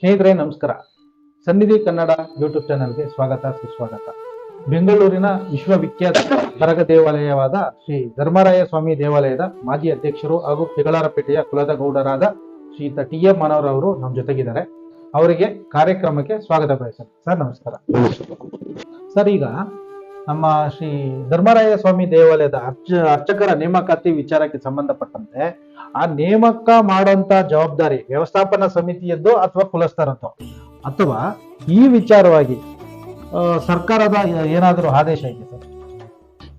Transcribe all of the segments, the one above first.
ಸ್ನೇಹಿತರೆ, ನಮಸ್ಕಾರ. ಸನ್ನಿಧಿ ಕನ್ನಡ ಯೂಟ್ಯೂಬ್ ಚಾನೆಲ್ಗೆ ಸ್ವಾಗತ, ಸುಸ್ವಾಗತ. ಬೆಂಗಳೂರಿನ ವಿಶ್ವವಿಖ್ಯಾತ ಕರಗ ದೇವಾಲಯವಾದ ಶ್ರೀ ಧರ್ಮರಾಯ ಸ್ವಾಮಿ ದೇವಾಲಯದ ಮಾಜಿ ಅಧ್ಯಕ್ಷರು ಹಾಗೂ ಪೆಗಳಾರಪೇಟೆಯ ಕುಲದ ಗೌಡರಾದ ಶ್ರೀಯುತ ಟಿ ಎಂ ಮನೋರವರು ನಮ್ಮ ಜೊತೆಗಿದ್ದಾರೆ. ಅವರಿಗೆ ಕಾರ್ಯಕ್ರಮಕ್ಕೆ ಸ್ವಾಗತ ಬಯಸ್ತಾರೆ ಸರ್, ನಮಸ್ಕಾರ. ಸರ್, ಈಗ ನಮ್ಮ ಶ್ರೀ ಧರ್ಮರಾಯ ಸ್ವಾಮಿ ದೇವಾಲಯದ ಅರ್ಚ, ಅರ್ಚಕರ ನೇಮಕಾತಿ ವಿಚಾರಕ್ಕೆ ಸಂಬಂಧಪಟ್ಟಂತೆ ಆ ನೇಮಕ ಮಾಡುವಂತ ಜವಾಬ್ದಾರಿ ವ್ಯವಸ್ಥಾಪನಾ ಸಮಿತಿಯದ್ದು ಅಥವಾ ಕುಲಸ್ಥರದ್ದು? ಅಥವಾ ಈ ವಿಚಾರವಾಗಿ ಸರ್ಕಾರದ ಏನಾದರೂ ಆದೇಶ ಇದೆ ಸರ್?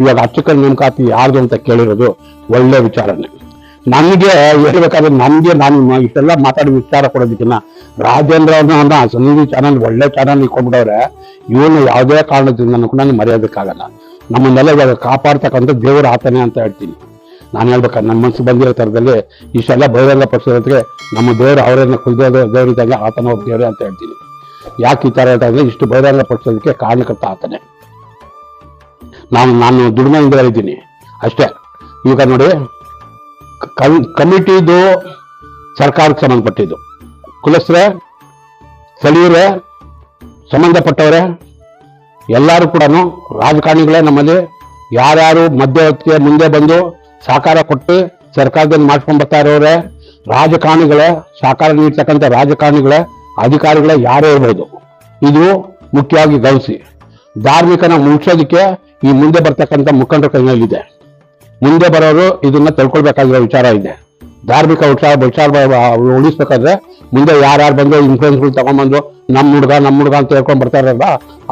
ಇವಾಗ ಅರ್ಚಕರ ನೇಮಕಾತಿ ಯಾರ್ದು ಅಂತ ಕೇಳಿರೋದು ಒಳ್ಳೆ ವಿಚಾರನೆ. ನಮಗೆ ಹೇಳ್ಬೇಕಾದ್ರೆ ನಮಗೆ ನಾನು ಇಷ್ಟೆಲ್ಲ ಮಾತಾಡಿ ವಿಚಾರ ಕೊಡೋದಕ್ಕಿನ್ನ ರಾಜೇಂದ್ರ ಅವ್ರನ್ನ ಸನ್ನಿಧಿ ಚಾನಲ್ ಒಳ್ಳೆ ಚಾನಲ್ ಇಟ್ಕೊಂಡ್ಬಿಡವ್ರೆ ಇವನು ಯಾವುದೇ ಕಾರಣದಿಂದ ಕೂಡ ಮರೆಯೋದಕ್ಕಾಗಲ್ಲ ನಮ್ಮನ್ನೆಲ್ಲ ಇವಾಗ ಕಾಪಾಡ್ತಕ್ಕಂಥ ದೇವರ ಆತನೇ ಅಂತ ಹೇಳ್ತೀನಿ. ನಾನು ಹೇಳ್ಬೇಕಾದ್ರೆ ನನ್ನ ಮನಸ್ಸಿಗೆ ಬಂದಿರೋ ಥರದಲ್ಲಿ ಇಷ್ಟೆಲ್ಲ ಬೇರೆಲ್ಲ ಪಡಿಸೋದಕ್ಕೆ ನಮ್ಮ ದೇವರು ಅವರನ್ನ ಕುಲ್ದೇವ ದೇವರಿದ್ದಂಗೆ ಆತನ ಒಬ್ಬ ದೇವರೇ ಅಂತ ಹೇಳ್ತೀನಿ. ಯಾಕೆ ಈ ಥರ ಹೇಳ್ತಾ ಇಷ್ಟು ಬಹಿರಂಗ ಪಡಿಸೋದಕ್ಕೆ ಕಾರಣಕರ್ತ ಆತನೇ. ನಾನು ನಾನು ದುಡಿಮೆಯಿಂದ ಹೇಳಿದ್ದೀನಿ ಅಷ್ಟೇ. ಈಗ ನೋಡಿ ಕಮಿಟಿದು ಸರ್ಕಾರಕ್ಕೆ ಸಂಬಂಧಪಟ್ಟಿದ್ದು. ಕುಲಸ್ರೆ ಸ್ಥಳೀಯರೇ, ಸಂಬಂಧಪಟ್ಟವರೇ, ಎಲ್ಲರೂ ಕೂಡ ರಾಜಕಾರಣಿಗಳೇ ನಮ್ಮಲ್ಲಿ, ಯಾರ್ಯಾರು ಮಧ್ಯವರ್ತಿಗೆ ಮುಂದೆ ಬಂದು ಸಹಕಾರ ಕೊಟ್ಟು ಸರ್ಕಾರದಲ್ಲಿ ಮಾಡ್ಕೊಂಡು ಬರ್ತಾ ಇರೋರೆ ರಾಜಕಾರಣಿಗಳ ಸಹಕಾರ ನೀಡ್ತಕ್ಕಂಥ ರಾಜಕಾರಣಿಗಳ, ಅಧಿಕಾರಿಗಳ ಯಾರೇ ಇರ್ಬೋದು. ಇದು ಮುಖ್ಯವಾಗಿ ಗಮನಿಸಿ ಧಾರ್ಮಿಕನ ಮುಗಿಸೋದಕ್ಕೆ ಈ ಮುಂದೆ ಬರ್ತಕ್ಕಂಥ ಮುಖಂಡರ ಕೈನಲ್ಲಿದೆ ಮುಂದೆ ಬರೋರು ಇದನ್ನ ತಿಳ್ಕೊಳ್ಬೇಕಾಗಿರೋ ವಿಚಾರ ಇದೆ. ಧಾರ್ಮಿಕ ಉತ್ಸಾಹ ಉಳಿಸ್ಬೇಕಾದ್ರೆ ಮುಂದೆ ಯಾರ್ಯಾರು ಬಂದು ಇನ್ಫ್ಲೂಯೆನ್ಸ್ಗಳು ತಗೊಂಡ್ಬಂದು ನಮ್ಮ ಹುಡುಗ ನಮ್ಮ ಹುಡುಗ ಅಂತ ಹೇಳ್ಕೊಂಡು ಬರ್ತಾರಲ್ಲ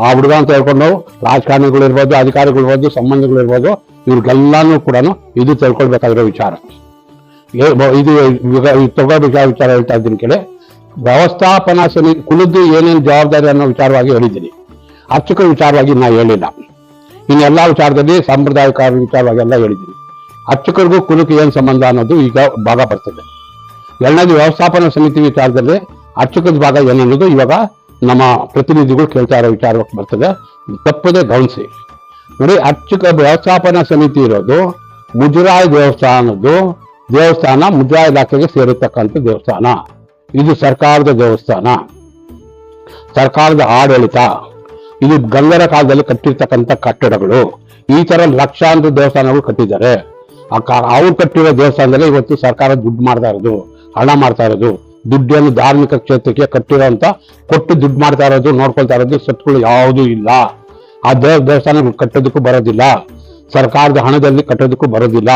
ಆ ಹುಡುಗ ಅಂತ ಹೇಳ್ಕೊಂಡು ರಾಜಕಾರಣಿಗಳು ಇರ್ಬೋದು, ಅಧಿಕಾರಿಗಳು ಇರ್ಬೋದು, ಸಂಬಂಧಗಳು ಇರ್ಬೋದು, ಇವ್ರಿಗೆಲ್ಲಾನು ಕೂಡ ಇದು ತಿಳ್ಕೊಳ್ಬೇಕಾಗಿರೋ ವಿಚಾರ. ಇದು ತಗೋಬೇಕಾದ ವಿಚಾರ ಹೇಳ್ತಾ ಇದ್ದೀನಿ ಕೇಳಿ. ವ್ಯವಸ್ಥಾಪನಾ ಸಮಿತಿ ಕುಳಿದು ಏನೇನು ಜವಾಬ್ದಾರಿ ಅನ್ನೋ ವಿಚಾರವಾಗಿ ಹೇಳಿದ್ದೀನಿ. ಅರ್ಚಕ ವಿಚಾರವಾಗಿ ನಾ ಹೇಳಿಲ್ಲ. ಇನ್ನೆಲ್ಲ ವಿಚಾರದಲ್ಲಿ ಸಾಂಪ್ರದಾಯಿಕ ವಿಚಾರವಾಗಿ ಎಲ್ಲ ಹೇಳಿದ್ದೀನಿ. ಅರ್ಚಕರಿಗೂ ಕುಲಕ್ಕೆ ಏನು ಸಂಬಂಧ ಅನ್ನೋದು ಈಗ ಭಾಗ ಬರ್ತದೆ. ಎರಡನೇದು ವ್ಯವಸ್ಥಾಪನಾ ಸಮಿತಿ ವಿಚಾರದಲ್ಲಿ ಅರ್ಚಕದ ಭಾಗ ಏನನ್ನೋದು ಇವಾಗ ನಮ್ಮ ಪ್ರತಿನಿಧಿಗಳು ಕೇಳ್ತಾ ಇರೋ ವಿಚಾರವಾಗಿ ಬರ್ತದೆ. ತಪ್ಪದೆ ಗಮನಿಸಿ ನೋಡಿ ಅರ್ಚಕ ವ್ಯವಸ್ಥಾಪನಾ ಸಮಿತಿ ಇರೋದು, ಮುಜರಾಯ ದೇವಸ್ಥಾನದ್ದು ದೇವಸ್ಥಾನ ಮುಜರಾಯ ಇಲಾಖೆಗೆ ಸೇರಿರ್ತಕ್ಕಂಥ ದೇವಸ್ಥಾನ. ಇದು ಸರ್ಕಾರದ ದೇವಸ್ಥಾನ. ಸರ್ಕಾರದ ಆಡಳಿತ. ಇದು ಗಂಗರ ಕಾಲದಲ್ಲಿ ಕಟ್ಟಿರ್ತಕ್ಕಂಥ ಕಟ್ಟಡಗಳು. ಈ ತರ ಲಕ್ಷಾಂತರ ದೇವಸ್ಥಾನಗಳು ಕಟ್ಟಿದ್ದಾರೆ. ಅವ್ರು ಕಟ್ಟಿರೋ ದೇವಸ್ಥಾನದಲ್ಲಿ ಇವತ್ತು ಸರ್ಕಾರ ದುಡ್ಡು ಮಾಡ್ತಾ ಇರೋದು, ಹಣ ಮಾಡ್ತಾ ಇರೋದು. ದುಡ್ಡನ್ನು ಧಾರ್ಮಿಕ ಕ್ಷೇತ್ರಕ್ಕೆ ಕಟ್ಟಿರೋಂತ ಕೊಟ್ಟು ದುಡ್ಡು ಮಾಡ್ತಾ ಇರೋದು, ನೋಡ್ಕೊಳ್ತಾ ಇರೋದು ಸತ್ಗಳು ಯಾವುದೂ ಇಲ್ಲ. ಆ ದೇವ ದೇವಸ್ಥಾನಗಳು ಕಟ್ಟೋದಕ್ಕೂ ಬರೋದಿಲ್ಲ. ಸರ್ಕಾರದ ಹಣದಲ್ಲಿ ಕಟ್ಟೋದಕ್ಕೂ ಬರೋದಿಲ್ಲ.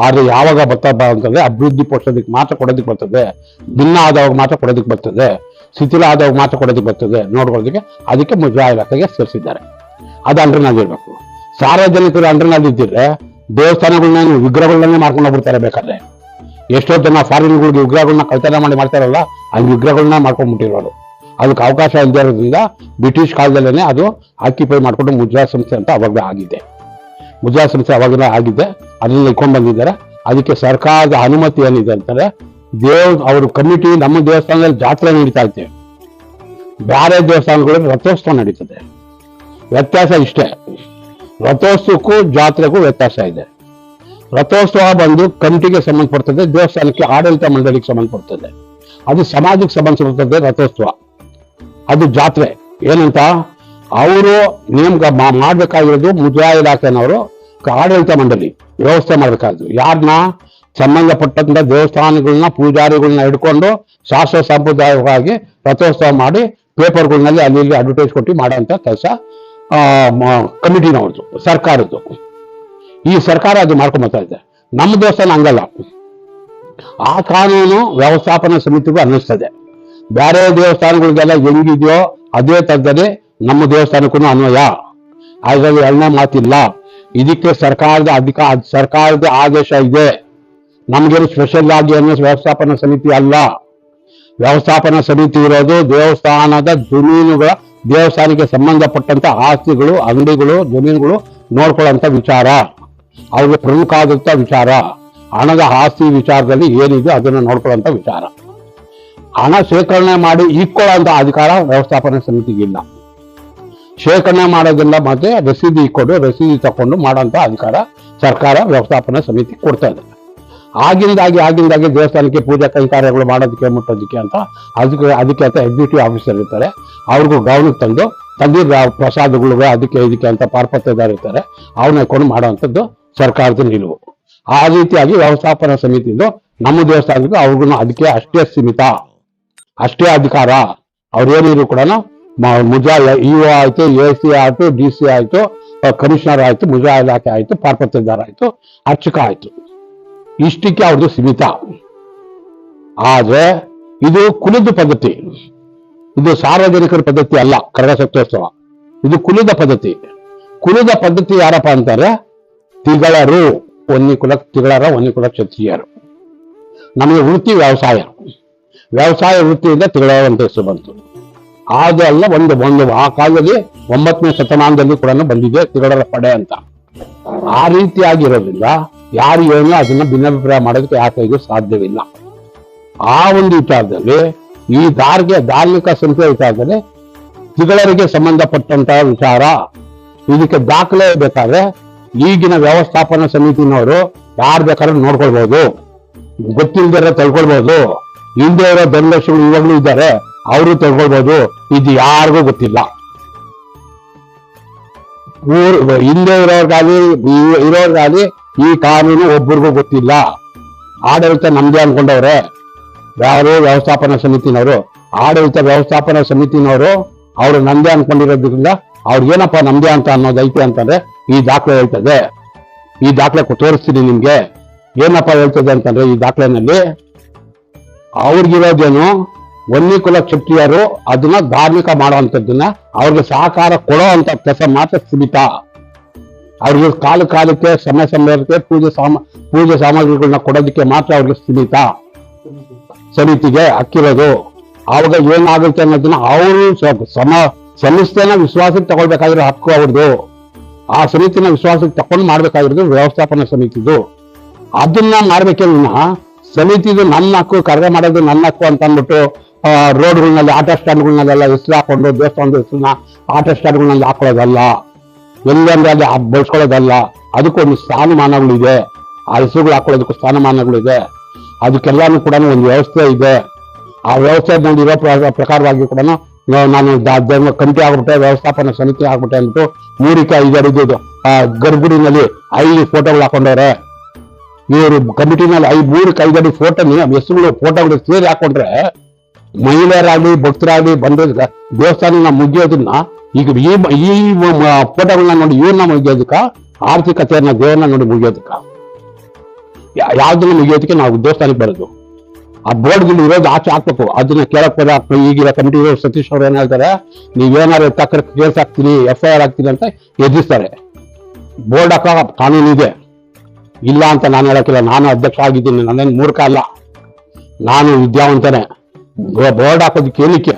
ಆದರೆ ಯಾವಾಗ ಬರ್ತಾ ಅಂತಂದ್ರೆ ಅಭಿವೃದ್ಧಿ ಪಡಿಸೋದಕ್ಕೆ ಮಾತ್ರ ಕೊಡೋದಕ್ಕೆ ಬರ್ತದೆ. ಭಿನ್ನ ಆದವಾಗ ಮಾತ್ರ ಕೊಡೋದಕ್ಕೆ ಬರ್ತದೆ. ಶಿಥಿಲ ಆದವಾಗ ಮಾತ್ರ ಕೊಡೋದಕ್ಕೆ ಬರ್ತದೆ. ನೋಡ್ಕೊಳ್ಳೋದಕ್ಕೆ ಅದಕ್ಕೆ ಮುಜಾ ಇಲಾಖೆಗೆ ಸೇರಿಸಿದ್ದಾರೆ. ಅದು ಅಂಡರ್ನಲ್ಲಿ ಇರಬೇಕು. ಸಾರ್ವಜನಿಕರು ಅಂಡರ್ನಲ್ಲಿ ಇದ್ದಿದ್ರೆ ದೇವಸ್ಥಾನಗಳನ್ನ ವಿಗ್ರಹಗಳನ್ನೇ ಮಾಡ್ಕೊಂಡು ಹೋಗ್ಬಿಡ್ತಾರೆ ಬೇಕಾದ್ರೆ. ಎಷ್ಟೋ ಜನ ಫಾರಿನ್ಗಳಿಗೆ ವಿಗ್ರಹಗಳನ್ನ ಕಳ್ತನ ಮಾಡಿ ಮಾಡ್ತಾರಲ್ಲ ಹಂಗೆ ವಿಗ್ರಹಗಳನ್ನ ಮಾಡ್ಕೊಂಡ್ಬಿಟ್ಟಿರೋರು ಅದಕ್ಕೆ ಅವಕಾಶ ಇಲ್ಲದೇ ಇರೋದ್ರಿಂದ ಬ್ರಿಟಿಷ್ ಕಾಲದಲ್ಲೇ ಅದು ಆಕ್ಯುಪೈ ಮಾಡಿಕೊಂಡು ಮುದ್ರಾ ಸಂಸ್ಥೆ ಅಂತ ಅವಾಗ ಆಗಿದೆ. ಮುದ್ರಾ ಸಂಸ್ಥೆ ಅವಾಗಲೇ ಆಗಿದೆ ಅದನ್ನ ಇಟ್ಕೊಂಡು ಬಂದಿದ್ದಾರೆ. ಅದಕ್ಕೆ ಸರ್ಕಾರದ ಅನುಮತಿ ಏನಿದೆ ಅಂತಾರೆ ದೇವ್ ಅವ್ರ ಕಮಿಟಿ ನಮ್ಮ ದೇವಸ್ಥಾನದಲ್ಲಿ ಜಾತ್ರೆ ನಡೀತಾ ಇದೆ. ಬೇರೆ ದೇವಸ್ಥಾನಗಳಲ್ಲಿ ರಥೋತ್ಸವ ನಡೀತದೆ. ವ್ಯತ್ಯಾಸ ಇಷ್ಟೇ. ರಥೋತ್ಸವಕ್ಕೂ ಜಾತ್ರೆಗೂ ವ್ಯತ್ಯಾಸ ಇದೆ. ರಥೋತ್ಸವ ಬಂದು ಕಮಿಟಿಗೆ ಸಂಬಂಧಪಡ್ತದೆ, ದೇವಸ್ಥಾನಕ್ಕೆ ಆಡಳಿತ ಮಂಡಳಿಗೆ ಸಂಬಂಧಪಡ್ತದೆ. ಅದು ಸಮಾಜಕ್ಕೆ ಸಂಬಂಧಪಡ್ತದೆ ರಥೋತ್ಸವ. ಅದು ಜಾತ್ರೆ. ಏನಂತ? ಅವರು ನೇಮಕ ಮಾಡಬೇಕಾಗಿರೋದು ಮುಜರಾಯಿ ಇಲಾಖೆನವರು ಆಡಳಿತ ಮಂಡಳಿ, ವ್ಯವಸ್ಥೆ ಮಾಡಬೇಕಾದ್ರು ಯಾರನ್ನ ಸಂಬಂಧಪಟ್ಟಂತ ದೇವಸ್ಥಾನಗಳನ್ನ ಪೂಜಾರಿಗಳನ್ನ ಹಿಡ್ಕೊಂಡು ಶಾಸ್ತ್ರ ಸಂಪ್ರದಾಯವಾಗಿ ರಥೋತ್ಸವ ಮಾಡಿ ಪೇಪರ್ಗಳನ್ನಲ್ಲಿ ಅಲ್ಲಿ ಇಲ್ಲಿ ಅಡ್ವರ್ಟೈಸ್ ಕೊಟ್ಟು ಮಾಡೋಂಥ ಕೆಲಸ ಕಮಿಟಿನವ್ರದ್ದು, ಸರ್ಕಾರದ್ದು. ಈ ಸರ್ಕಾರ ಅದು ಮಾಡ್ಕೊಂಡ್ ಬರ್ತಾ ಇದೆ. ನಮ್ಮ ದೇವಸ್ಥಾನ ಹಂಗಲ್ಲ. ಆ ಕಾನೂನು ವ್ಯವಸ್ಥಾಪನಾ ಸಮಿತಿಗೂ ಅನ್ನಿಸ್ತದೆ. ಬೇರೆ ದೇವಸ್ಥಾನಗಳಿಗೆಲ್ಲ ಹೆಂಗಿದೆಯೋ ಅದೇ ತರದಲ್ಲಿ ನಮ್ಮ ದೇವಸ್ಥಾನಕ್ಕೂ ಅನ್ವಯ. ಅದರಲ್ಲಿ ಎರಡನೇ ಮಾತಿಲ್ಲ. ಇದಕ್ಕೆ ಸರ್ಕಾರದ ಅಧಿಕ ಸರ್ಕಾರದ ಆದೇಶ ಇದೆ. ನಮಗೇನು ಸ್ಪೆಷಲ್ ಆಗಿ ಅನ್ನೋ ವ್ಯವಸ್ಥಾಪನಾ ಸಮಿತಿ ಅಲ್ಲ. ವ್ಯವಸ್ಥಾಪನಾ ಸಮಿತಿ ಇರೋದು ದೇವಸ್ಥಾನದ ಜಮೀನುಗಳ ದೇವಸ್ಥಾನಕ್ಕೆ ಸಂಬಂಧಪಟ್ಟಂತ ಆಸ್ತಿಗಳು, ಅಂಗಡಿಗಳು, ಜಮೀನುಗಳು ನೋಡ್ಕೊಳ್ಳೋಂಥ ವಿಚಾರ. ಅವ್ರಿಗೆ ಪ್ರಮುಖ ಆದಂಥ ವಿಚಾರ, ಹಣದ ಆಸ್ತಿ ವಿಚಾರದಲ್ಲಿ ಏನಿದೆ ಅದನ್ನು ನೋಡ್ಕೊಳ್ಳೋಂಥ ವಿಚಾರ. ಹಣ ಶೇಖರಣೆ ಮಾಡಿ ಇಕ್ಕೊಳ್ಳೋಂಥ ಅಧಿಕಾರ ವ್ಯವಸ್ಥಾಪನಾ ಸಮಿತಿಗಿಲ್ಲ ಶೇಖರಣೆ ಮಾಡೋದಿಲ್ಲ ಮತ್ತೆ ರಸೀದಿ ಇಕ್ಕೊಂಡು ರಸೀದಿ ತಕೊಂಡು ಮಾಡೋಂಥ ಅಧಿಕಾರ ಸರ್ಕಾರ ವ್ಯವಸ್ಥಾಪನಾ ಸಮಿತಿ ಕೊಡ್ತಾ ಇದೆ. ಆಗಿಂದಾಗಿ ಆಗಿಂದಾಗಿ ದೇವಸ್ಥಾನಕ್ಕೆ ಪೂಜಾ ಕೈಕಾರ್ಯಗಳು ಮಾಡೋದಕ್ಕೆ ಮುಟ್ಟೋದಕ್ಕೆ ಅಂತ ಅದಕ್ಕೆ ಅದಕ್ಕೆ ಅಂತ ಎಕ್ಸಿಕ್ಯೂಟಿವ್ ಆಫೀಸರ್ ಇರ್ತಾರೆ. ಅವ್ರಿಗೂ ಗೌನಕ್ಕೆ ತಂದು ತಂದಿರೋ ಪ್ರಸಾದಗಳು ಅದಕ್ಕೆ, ಇದಕ್ಕೆ ಅಂತ ಪಾರ್ಪತ್ಯದಾರ ಇರ್ತಾರೆ. ಅವನ್ನ ಕೊಂಡು ಮಾಡುವಂಥದ್ದು ಸರ್ಕಾರದ ನಿಲುವು. ಆ ರೀತಿಯಾಗಿ ವ್ಯವಸ್ಥಾಪನಾ ಸಮಿತಿದು ನಮ್ಮ ದೇವಸ್ಥಾನಕ್ಕೆ ಅವ್ರಿಗೂ ಅದಕ್ಕೆ ಅಷ್ಟೇ ಸೀಮಿತ. ಅಷ್ಟೇ ಅಧಿಕಾರ. ಅವ್ರೇನಿದ್ರು ಕೂಡ ಮುಜಾ ಇಒ ಆಯ್ತು, ಎ ಸಿ ಆಯ್ತು, ಡಿ ಸಿ ಆಯ್ತು ಕಮಿಷನರ್ ಆಯ್ತು ಮುಜಾ ಇಲಾಖೆ ಆಯ್ತು ಪಾರ್ಪತ್ಯದಾರ ಆಯ್ತು, ಅರ್ಚಕ ಆಯ್ತು. ಇಷ್ಟಕ್ಕೆ ಅವ್ರದ್ದು ಸೀಮಿತ. ಆದ್ರೆ ಇದು ಕುಲದ ಪದ್ಧತಿ. ಇದು ಸಾರ್ವಜನಿಕರ ಪದ್ಧತಿ ಅಲ್ಲ ಕರಗ ಸತ್ಯೋತ್ಸವ. ಇದು ಕುಲದ ಪದ್ಧತಿ. ಕುಲದ ಪದ್ಧತಿ ಯಾರಪ್ಪ ಅಂತಾರೆ ತಿಗಳರು ಒನ್ನಿ ಕುಲ ತಿಗಳರ ಒನ್ನಿ ಕುಲ ಕ್ಷತ್ರಿಯರು. ನಮಗೆ ವೃತ್ತಿ ವ್ಯವಸಾಯ. ವ್ಯವಸಾಯ ವೃತ್ತಿಯಿಂದ ತಿಗಳರ ಅಂತ ಹೆಸರು ಬಂತು. ಅದೆಲ್ಲ ಒಂದು ಒಂದು ಆ ಕಾಲದಲ್ಲಿ ಒಂಬತ್ತನೇ ಶತಮಾನದಲ್ಲಿ ಕೂಡ ಬಂದಿದೆ ತಿಗಳರ ಪಡೆ ಅಂತ. ಆ ರೀತಿಯಾಗಿರೋದ್ರಿಂದ ಯಾರು ಏನು ಅದನ್ನ ಭಿನ್ನಾಭಿಪ್ರಾಯ ಮಾಡೋದಕ್ಕೆ ಯಾರ ಕೈಗೂ ಸಾಧ್ಯವಿಲ್ಲ. ಆ ಒಂದು ವಿಚಾರದಲ್ಲಿ ಈ ಧಾರ್ಗೆ ಧಾರ್ಮಿಕ ಸಂಸ್ಥೆ ವಿಚಾರದಲ್ಲಿ ತಿಗಳರಿಗೆ ಸಂಬಂಧಪಟ್ಟಂತಹ ವಿಚಾರ ಇದಕ್ಕೆ ದಾಖಲೆ ಬೇಕಾದ್ರೆ ಈಗಿನ ವ್ಯವಸ್ಥಾಪನಾ ಸಮಿತಿನವರು ಯಾರು ಬೇಕಾದ್ರೂ ನೋಡ್ಕೊಳ್ಬಹುದು ಗೊತ್ತಿಲ್ದಿರೋ ತಳ್ಕೊಳ್ಬಹುದು ಹಿಂದೆ ಇರೋ ಧನಲಕ್ಷ್ಮಿಗಳು ಇವಾಗ್ಲೂ ಇದ್ದಾರೆ, ಅವರು ತಗೊಳ್ಬಹುದು ಇದು ಯಾರಿಗೂ ಗೊತ್ತಿಲ್ಲ. ಊರ್ ಹಿಂದೆ ಇರೋರ್ಗಾಲಿ ಇರೋರ್ಗಾಲಿ ಈ ಕಾನೂನು ಒಬ್ಬರಿಗೂ ಗೊತ್ತಿಲ್ಲ. ಆಡಳಿತ ನಮ್ದೇ ಅನ್ಕೊಂಡವ್ರೆ. ಯಾರು ವ್ಯವಸ್ಥಾಪನಾ ಸಮಿತಿನವರು, ಆಡಳಿತ ವ್ಯವಸ್ಥಾಪನಾ ಸಮಿತಿನವರು, ಅವರು ನಂದೇ ಅನ್ಕೊಂಡಿರೋದ್ರಿಂದ ಅವ್ರಿಗೆ ಏನಪ್ಪ ನಮ್ದೇ ಅಂತ ಅನ್ನೋದು ಐತೆ ಅಂತಂದ್ರೆ ಈ ದಾಖಲೆ ಹೇಳ್ತದೆ. ಈ ದಾಖಲೆ ತೋರಿಸ್ತೀನಿ ನಿಮ್ಗೆ. ಏನಪ್ಪ ಹೇಳ್ತದೆ ಅಂತಂದ್ರೆ ಈ ದಾಖಲೆನಲ್ಲಿ ಅವ್ರಿಗಿರೋದೇನು ವನ್ನಿ ಕುಲ ಕ್ಷತ್ರಿಯರು ಅದನ್ನ ಧಾರ್ಮಿಕ ಮಾಡುವಂಥದ್ದನ್ನ ಅವ್ರಿಗೆ ಸಹಕಾರ ಕೊಡೋ ಅಂತ ಕೆಲಸ ಮಾತ್ರ ಸೀಮಿತ. ಅವ್ರಿಗೆ ಕಾಲ ಕಾಲಕ್ಕೆ, ಸಮಯ ಸಮಯಕ್ಕೆ ಪೂಜೆ ಸಾಮ, ಪೂಜೆ ಸಾಮಗ್ರಿಗಳನ್ನ ಕೊಡೋದಕ್ಕೆ ಮಾತ್ರ ಅವ್ರಿಗೆ ಸೀಮಿತ. ಸಮಿತಿಗೆ ಹಕ್ಕಿರೋದು. ಆವಾಗ ಏನಾಗುತ್ತೆ ಅನ್ನೋದನ್ನ ಅವರು ಸಮ ಸಂಸ್ಥೆನ ವಿಶ್ವಾಸಕ್ಕೆ ತಗೊಳ್ಬೇಕಾಗಿರೋ ಹಕ್ಕು ಅವ್ರದ್ದು ಆ ಸಮಿತಿನ ವಿಶ್ವಾಸಕ್ಕೆ ತಕೊಂಡು ಮಾಡ್ಬೇಕಾಗಿರೋದು ವ್ಯವಸ್ಥಾಪನಾ ಸಮಿತಿದು. ಅದನ್ನ ಮಾಡ್ಬೇಕೆ ಸಮಿತಿದು ನನ್ನ ಹಕ್ಕು ಕರೆ ಮಾಡೋದು ನನ್ನ ಹಕ್ಕು ಅಂತ ಅಂದ್ಬಿಟ್ಟು ರೋಡ್ಗಳನ್ನಲ್ಲಿ ಆಟೋ ಸ್ಟ್ಯಾಂಡ್ಗಳನ್ನೆಲ್ಲ ಹೆಸರು ಹಾಕೊಂಡು, ದೇವಸ್ಥಾನದ ಹೆಸರನ್ನ ಆಟೋ ಸ್ಟ್ಯಾಂಡ್ಗಳನ್ನಲ್ಲಿ ಹಾಕೊಳ್ಳೋದಲ್ಲ. ಎಲ್ಲಂದ್ರೆ ಅಲ್ಲಿ ಬಳಸ್ಕೊಳ್ಳೋದಲ್ಲ. ಅದಕ್ಕೊಂದು ಸ್ಥಾನಮಾನಗಳಿದೆ. ಆ ಹೆಸರುಗಳು ಹಾಕೊಳ್ಳೋದಕ್ಕೂ ಸ್ಥಾನಮಾನಗಳಿದೆ. ಅದಕ್ಕೆಲ್ಲಾನು ಕೂಡ ಒಂದು ವ್ಯವಸ್ಥೆ ಇದೆ. ಆ ವ್ಯವಸ್ಥೆ ಬಂದಿರೋ ಪ್ರ- ಪ್ರಕಾರವಾಗಿ ಕೂಡ ನಾನು ಕಮಿಟಿ ಆಗ್ಬಿಟ್ಟೆ, ವ್ಯವಸ್ಥಾಪನಾ ಸಮಿತಿ ಆಗ್ಬಿಟ್ಟೆ ಅಂದ್ಬಿಟ್ಟು ಮೂರಕ್ಕೆ ಐದು ಗರ್ಭಗುಡಿನಲ್ಲಿ ಐದು ಫೋಟೋಗಳು ಹಾಕೊಂಡವ್ರೆ. ಇವರು ಕಮಿಟಿನಲ್ಲಿ ಐದು ಮೂರಕ್ಕೆ ಐದು ಅಡಿ ಫೋಟೋ ಹೆಸರುಗಳು ಫೋಟೋಗಳು ಸೇರಿ ಹಾಕೊಂಡ್ರೆ, ಮಹಿಳೆಯರಾಗ್ಲಿ, ಭಕ್ತರಾಗ್ಲಿ ಬಂದ್ರೆ ದೇವಸ್ಥಾನ ಮುಗಿಯೋದನ್ನ ಈಗ ಈ ಈ ಫೋಟೋಗಳನ್ನ ನೋಡಿ ಇವ್ರನ್ನ ಮುಗಿಯೋದಕ್ಕ, ಆರ್ಥಿಕತೆಯನ್ನ ದೇವರನ್ನ ನೋಡಿ ಮುಗಿಯೋದಕ್ಕ. ಯಾವ್ದನ್ನ ಮುಗಿಯೋದಕ್ಕೆ ನಾವು ದೇವಸ್ಥಾನಕ್ಕೆ ಬರೋದು. ಆ ಬೋರ್ಡ್ಗಳು ಇರೋದು ಆಚೆ ಹಾಕ್ಬೇಕು. ಅದನ್ನ ಕೇಳಕ್ ಹೋದ ಈಗಿರೋ ಕಮಿಟಿ ಸತೀಶ್ ಅವ್ರು ಏನ್ ಹೇಳ್ತಾರೆ, ನೀವೇನಾದ್ರು ತಕ್ಕ ಕೇಸ್ ಹಾಕ್ತೀನಿ ಎಫ್ ಐ ಆರ್ ಅಂತ ಎದುರಿಸ್ತಾರೆ. ಬೋರ್ಡ್ ಹಾಕೋ ಕಾನೂನು ಇದೆ. ಇಲ್ಲ ಅಂತ ನಾನು ಹೇಳಕ್ಕಿಲ್ಲ. ನಾನು ಅಧ್ಯಕ್ಷ ಆಗಿದ್ದೀನಿ. ನನ್ನೇನು ಮೂರ್ಖ ಅಲ್ಲ. ನಾನು ವಿದ್ಯಾವಂತನೇ. ಬೋರ್ಡ್ ಹಾಕೋದಕ್ಕೆ ಕೇಳಿಕೆ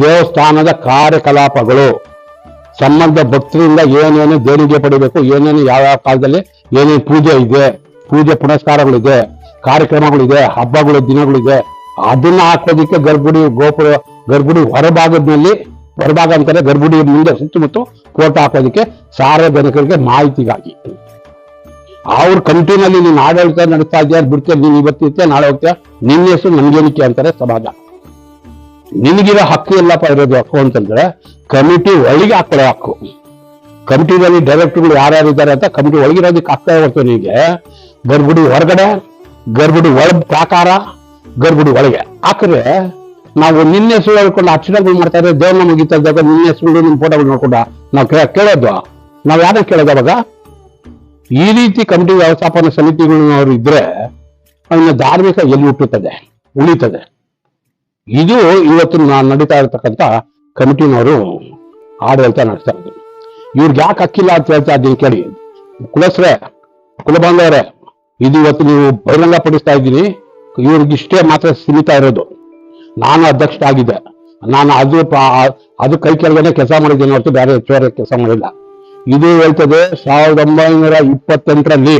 ದೇವಸ್ಥಾನದ ಕಾರ್ಯಕಲಾಪಗಳು, ಸಂಬಂಧ ಭಕ್ತರಿಂದ ಏನೇನು ದೇಣಿಗೆ ಪಡಿಬೇಕು, ಏನೇನು ಯಾವ ಯಾವ ಕಾಲದಲ್ಲಿ ಏನೇನು ಪೂಜೆ ಇದೆ ಪೂಜೆ ಪುನಸ್ಕಾರಗಳಿದೆ, ಕಾರ್ಯಕ್ರಮಗಳಿದೆ, ಹಬ್ಬಗಳು, ದಿನಗಳಿದೆ. ಅದನ್ನ ಹಾಕೋದಿಕ್ಕೆ ಗರ್ಭುಡಿ ಗೋಪುರ ಗರ್ಭುಡಿ ಹೊರಭಾಗದಲ್ಲಿ ಹೊರಭಾಗ ಅಂತಾರೆ ಗರ್ಭುಡಿ ಮುಂದೆ ಸುತ್ತಮುತ್ತ ಫೋಟೋ ಹಾಕೋದಿಕ್ಕೆ ಸಾರ್ವಜನಿಕರಿಗೆ ಮಾಹಿತಿಗಾಗಿ. ಅವ್ರ ಕಂಟಿನಲ್ಲಿ ನೀನು ಆಡಳಿತ ನಡೆಸ್ತಾ ಇದೆಯಾ ಬಿಡ್ತೀಯ, ನೀನು ಇವತ್ತಿರ್ತೀಯ ನಾಳೆ ಹೋಗ್ತೀಯ? ನಿನ್ನ ಹೆಸರು ನಂಜನಿಕೆ ಅಂತಾರೆ ಸಮಾಜ. ನಿನಗಿರೋ ಹಕ್ಕು ಎಲ್ಲಪ್ಪ ಇರೋದು ಹಕ್ಕು ಅಂತಂದ್ರೆ ಕಮಿಟಿ ಒಳಗೆ ಹಾಕೊಳ್ಳೋ ಹಕ್ಕು. ಕಮಿಟಿನಲ್ಲಿ ಡೈರೆಕ್ಟರ್ಗಳು ಯಾರ್ಯಾರು ಇದ್ದಾರೆ ಅಂತ ಕಮಿಟಿ ಒಳಗಿರೋದಕ್ಕೆ ಆಗ್ತಾ ಹೋಗ್ತೇವೆ ನಿನಗೆ. ಗರ್ಭುಡಿ ಹೊರಗಡೆ ಗರ್ಭುಡಿ ಒಳ ಪ್ರಾಕಾರ ಗರ್ಭುಡಿ ಒಳಗೆ. ಆಕ್ರೆ, ನಾವು ನಿನ್ನೆ ಸುಳ್ಳು ಹೇಳ್ಕೊಂಡು ಅಕ್ಷರಗಳು ಮಾಡ್ತಾ ಇದ್ರೆ ದೇವ್ರ ನಮಗೆ ಇದ್ದಾಗ ನಿನ್ನೆ ಸುಳ್ಳು ನಿಮ್ಮ ಫೋಟೋಗಳು ನೋಡ್ಕೊಂಡ ನಾವು ಕೇಳೋದು. ನಾವು ಯಾರನ್ನ ಕೇಳೋದು ಅವಾಗ? ಈ ರೀತಿ ಕಮಿಟಿ ವ್ಯವಸ್ಥಾಪನಾ ಅವರು ಇದ್ರೆ ಅವನ ಧಾರ್ಮಿಕ ಎಲ್ಲಿ ಹುಟ್ಟುತ್ತದೆ? ಉಳಿತದೆ. ಇದು ಇವತ್ತು ನಾನು ನಡೀತಾ ಇರತಕ್ಕಂತ ಕಮಿಟಿನವರು ಆಡಳಿತ ನಡೆಸ್ತಾ ಇದ್ರು. ಇವ್ರಿಗೆ ಯಾಕೆ ಅಕ್ಕಿಲ್ಲ ಅಂತ ಹೇಳ್ತಾ ಇದ್ದೀನಿ ಕೇಳಿ. ಕುಲಸ್ರೆ, ಕುಲಬಾಂಧವರೇ ಇದು ಇವತ್ತು ನೀವು ಬಹಿರಂಗ ಪಡಿಸ್ತಾ ಇದ್ದೀರಿ ಇವ್ರಿಗಿಷ್ಟೇ ಮಾತ್ರ ಸೀಮಿತ ಇರೋದು. ನಾನು ಅಧ್ಯಕ್ಷ ಆಗಿದ್ದೆ ನಾನು ಅದು ಅದು ಕೈ ಕೆಳಗಡೆ ಕೆಲಸ ಮಾಡಿದ್ದೀನಿ ಹೊರತು ಬೇರೆ ಹೆಚ್ಚುವರಿ ಕೆಲಸ ಮಾಡಿಲ್ಲ. ಇದು ಹೇಳ್ತದೆ ಸಾವಿರದ ಒಂಬೈನೂರ ಇಪ್ಪತ್ತೆಂಟರಲ್ಲಿ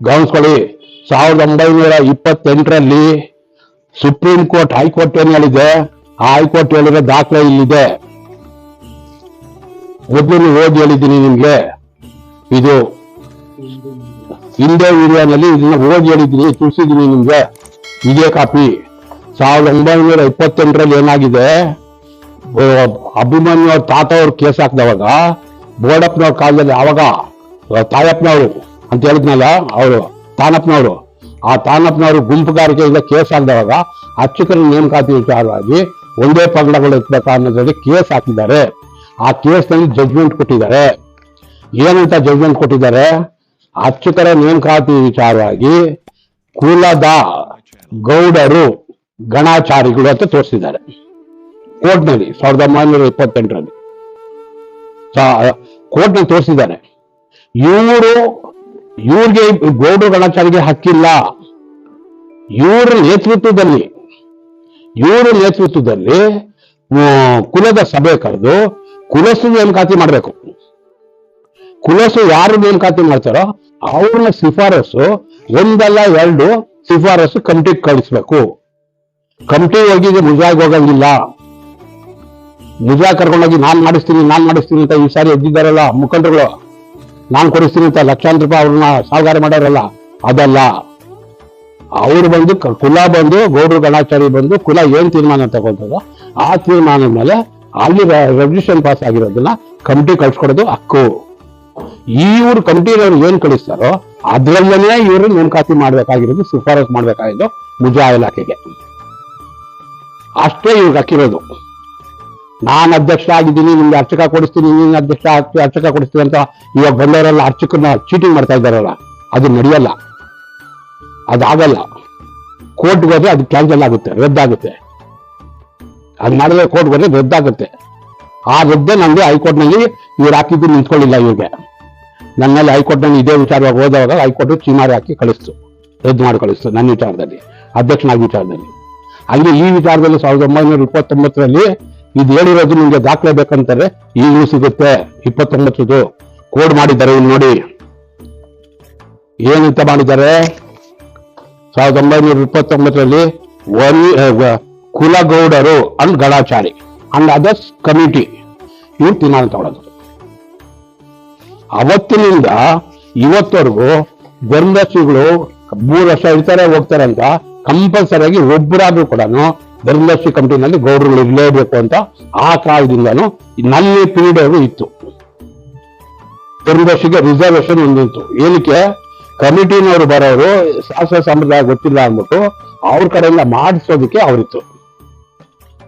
ಗಮನಿಸ್ಕೊಳ್ಳಿ ಸಾವಿರದ ಒಂಬೈನೂರ ಇಪ್ಪತ್ತೆಂಟರಲ್ಲಿ ಸುಪ್ರೀಂ ಕೋರ್ಟ್ ಹೈಕೋರ್ಟ್ ಏನು ಹೇಳಿದೆ? ಆ ಹೈಕೋರ್ಟ್ ಹೇಳಿರೋ ದಾಖಲೆ ಇಲ್ಲಿದೆ. ಮೊದಲು ಓದಿ ಹೇಳಿದ್ದೀನಿ ನಿಮ್ಗೆ. ಇದು ಹಿಂದೆ ಏರಿಯಾದಲ್ಲಿ ಇದನ್ನ ಓದಿ ಹೇಳಿದ್ದೀನಿ ತಿಳಿಸಿದ್ದೀನಿ ನಿಮ್ಗೆ. ಇದೇ ಕಾಪಿ ಸಾವಿರದ ಒಂಬೈನೂರ ಇಪ್ಪತ್ತೆಂಟರಲ್ಲಿ ಏನಾಗಿದೆ? ಅಭಿಮನ್ಯು ಅವ್ರ ತಾತ ಅವ್ರ ಕೇಸ್ ಹಾಕಿದವಾಗ, ಬೋಡಪ್ಪನವ್ರ ಕಾಲದಲ್ಲಿ ಆವಾಗ ತಾಯಪ್ಪನವರು ಅಂತ ಹೇಳಿದ್ನಲ್ಲ, ಅವರು, ತಾನಪ್ಪನವರು. ಆ ತಾನಪ್ಪನವರು ಇಲ್ಲ, ಕೇಸ್ ಹಾಕಿದವಾಗ ಅರ್ಚಕರ ನೇಮಕಾತಿ ವಿಚಾರವಾಗಿ ಒಂದೇ ಪಂಗಡಗಳು ಎತ್ತಬೇಕಾ ಅನ್ನೋದ್ರಲ್ಲಿ ಕೇಸ್ ಹಾಕಿದ್ದಾರೆ. ಆ ಕೇಸ್ನಲ್ಲಿ ಜಡ್ಜ್ಮೆಂಟ್ ಕೊಟ್ಟಿದ್ದಾರೆ. ಏನಂತ ಜಡ್ಜ್ಮೆಂಟ್ ಕೊಟ್ಟಿದ್ದಾರೆ? ಅರ್ಚಕರ ನೇಮಕಾತಿ ವಿಚಾರವಾಗಿ ಕುಲದ ಗೌಡರು ಗಣಾಚಾರಿಗಳು ಅಂತ ತೋರಿಸಿದ್ದಾರೆ. ಕೋರ್ಟ್ನಲ್ಲಿ ಸಾವಿರದ ಒಂಬೈನೂರ ಇಪ್ಪತ್ತೆಂಟರಲ್ಲಿ. ಕೋರ್ಟ್ನಲ್ಲಿ ತೋರಿಸಿದ್ದಾರೆ. ಇವರು, ಇವ್ರಿಗೆ ಗೌಡರು ಗಣಾಚಾರಿಗೆ ಹಕ್ಕಿಲ್ಲ. ಇವರ ನೇತೃತ್ವದಲ್ಲಿ ಇವರ ನೇತೃತ್ವದಲ್ಲಿ ಕುಲದ ಸಭೆ ಕರೆದು ಕುಲಸು ನೇಮಕಾತಿ ಮಾಡಬೇಕು. ಕುಲಸು ಯಾರು ನೇಮಕಾತಿ ಮಾಡ್ತಾರೋ ಅವ್ರನ್ನ ಶಿಫಾರಸು ಒಂದಲ್ಲ ಎರಡು ಶಿಫಾರಸು ಕಮಿಟಿಗೆ ಕಳಿಸ್ಬೇಕು. ಕಮಿಟಿ ಹೋಗಿ ಮುಜಾಗ್ ಹೋಗಂಗಿಲ್ಲ. ಮುಜಾ ಕರ್ಕೊಂಡೋಗಿ ನಾನ್ ಮಾಡಿಸ್ತೀನಿ ನಾನ್ ಮಾಡಿಸ್ತೀನಿ ಅಂತ ಈ ಸಾರಿ ಎದ್ದಿದ್ದಾರಲ್ಲ ಮುಖಂಡರುಗಳು. ನಾನ್ ಕೊಡಿಸ್ತೀನಿ ಅಂತ ಲಕ್ಷಾಂತರ ರೂಪಾಯಿ ಅವ್ರನ್ನ ಸಾಲಗಾರ ಮಾಡ್ಯಾರಲ್ಲ, ಅದಲ್ಲ. ಅವ್ರು ಬಂದು ಕುಲ ಬಂದು, ಗೌಡ್ರು ಗಣಾಚಾರಿ ಬಂದು ಕುಲ ಏನ್ ತೀರ್ಮಾನ ತಗೊಂತದೋ ಆ ತೀರ್ಮಾನದ ಮೇಲೆ ಅಲ್ಲಿ ರೆವಲ್ಯೂಷನ್ ಪಾಸ್ ಆಗಿರೋದನ್ನ ಕಮಿಟಿ ಕಳ್ಸ್ಕೊಡೋದು ಹಕ್ಕು. ಇವ್ರು ಕಮಿಟಿನವ್ರು ಏನ್ ಕಳಿಸ್ತಾರೋ ಅದ್ರಲ್ಲೇ ಇವರು ನೇಮಕಾತಿ ಮಾಡ್ಬೇಕಾಗಿರೋದು, ಶಿಫಾರಸ್ ಮಾಡ್ಬೇಕಾಗಿದ್ದು ಮುಜಾ ಇಲಾಖೆಗೆ. ಅಷ್ಟೇ ಇವ್ರಿಗೆ ಹಾಕಿರೋದು. ನಾನು ಅಧ್ಯಕ್ಷ ಆಗಿದ್ದೀನಿ, ನಿಮ್ಗೆ ಅರ್ಚಕ ಕೊಡಿಸ್ತೀನಿ, ನೀನು ಅಧ್ಯಕ್ಷ ಅರ್ಚಕ ಕೊಡಿಸ್ತೀನಿ ಅಂತ ಇವಾಗ ಬಂದವರೆಲ್ಲ ಅರ್ಚಕನ ಚೀಟಿಂಗ್ ಮಾಡ್ತಾ ಇದ್ದಾರಲ್ಲ, ಅದು ನಡೆಯಲ್ಲ. ಅದಾಗಲ್ಲ. ಕೋರ್ಟ್ ಹೋದ್ರೆ ಅದು ಕ್ಯಾನ್ಸಲ್ ಆಗುತ್ತೆ ರದ್ದಾಗುತ್ತೆ ಅದು ಮಾಡಿದ್ರೆ ಕೋರ್ಟ್ ಹೋದ್ರೆ ರದ್ದಾಗುತ್ತೆ. ಆ ರದ್ದೆ ನನಗೆ ಹೈಕೋರ್ಟ್ನಲ್ಲಿ ಇವ್ರು ಹಾಕಿದ್ದು ನಿಂತ್ಕೊಳ್ಳಿಲ್ಲ ಇವ್ರಿಗೆ. ನನ್ನಲ್ಲಿ ಹೈಕೋರ್ಟ್ನಲ್ಲಿ ಇದೇ ವಿಚಾರವಾಗಿ ಹೋದಾಗ ಹೈಕೋರ್ಟ್ ಚೀಮಾರಿ ಹಾಕಿ ಕಳಿಸ್ತು. ರದ್ದು ಮಾಡಿ ಕಳಿಸ್ತು ನನ್ನ ವಿಚಾರದಲ್ಲಿ, ಅಧ್ಯಕ್ಷನಾಗಿ ವಿಚಾರದಲ್ಲಿ. ಅಲ್ಲಿ ಈ ವಿಚಾರದಲ್ಲಿ ಸಾವಿರದ ಒಂಬೈನೂರ ಇಪ್ಪತ್ತೊಂಬತ್ತರಲ್ಲಿ ಇದು ಹೇಳಿರೋದು ನಿಮಗೆ ದಾಖಲೆ ಬೇಕಂತಾರೆ ಈಗಲೂ ಸಿಗುತ್ತೆ. ಇಪ್ಪತ್ತೊಂಬತ್ತದು ಕೋಡ್ ಮಾಡಿದ್ದಾರೆ ಇಲ್ಲಿ ನೋಡಿ. ಏನಂತ ಮಾಡಿದ್ದಾರೆ? ಸಾವಿರದ ಒಂಬೈನೂರ ಇಪ್ಪತ್ತೊಂಬತ್ತರಲ್ಲಿ ಕುಲಗೌಡರು and Gadachari and others committee. ಇವ್ರು ತೀರ್ಮಾನ ತಗೊಳ್ಳೋದು ಅವತ್ತಿನಿಂದ ಇವತ್ತವರೆಗೂ ಧರ್ಮದರ್ಶಿಗಳು ಮೂರು ವರ್ಷ ಇರ್ತಾರೆ ಹೋಗ್ತಾರೆ ಅಂತ ಕಂಪಲ್ಸರಿ ಆಗಿ ಒಬ್ಬರಾದ್ರೂ ಕೂಡ ಧರ್ಮದರ್ಶಿ ಕಮಿಟಿನಲ್ಲಿ ಗೌರವಗಳು ಇರಲೇಬೇಕು ಅಂತ ಆ ಕಾಲದಿಂದನೂ ನಲ್ಲಿ ಪೀರಿಯಡ್ ಇತ್ತು. ಧರ್ಮದರ್ಶಿಗೆ ರಿಸರ್ವೇಶನ್ ಒಂದಿತ್ತು ಏನಕ್ಕೆ? ಕಮಿಟಿನವರು ಬರೋರು ಶಾಸ್ತ್ರ ಸಂಪ್ರದಾಯ ಗೊತ್ತಿಲ್ಲ ಅಂದ್ಬಿಟ್ಟು ಅವ್ರ ಕಡೆಯಿಂದ ಮಾಡಿಸೋದಕ್ಕೆ ಅವರಿತ್ತು.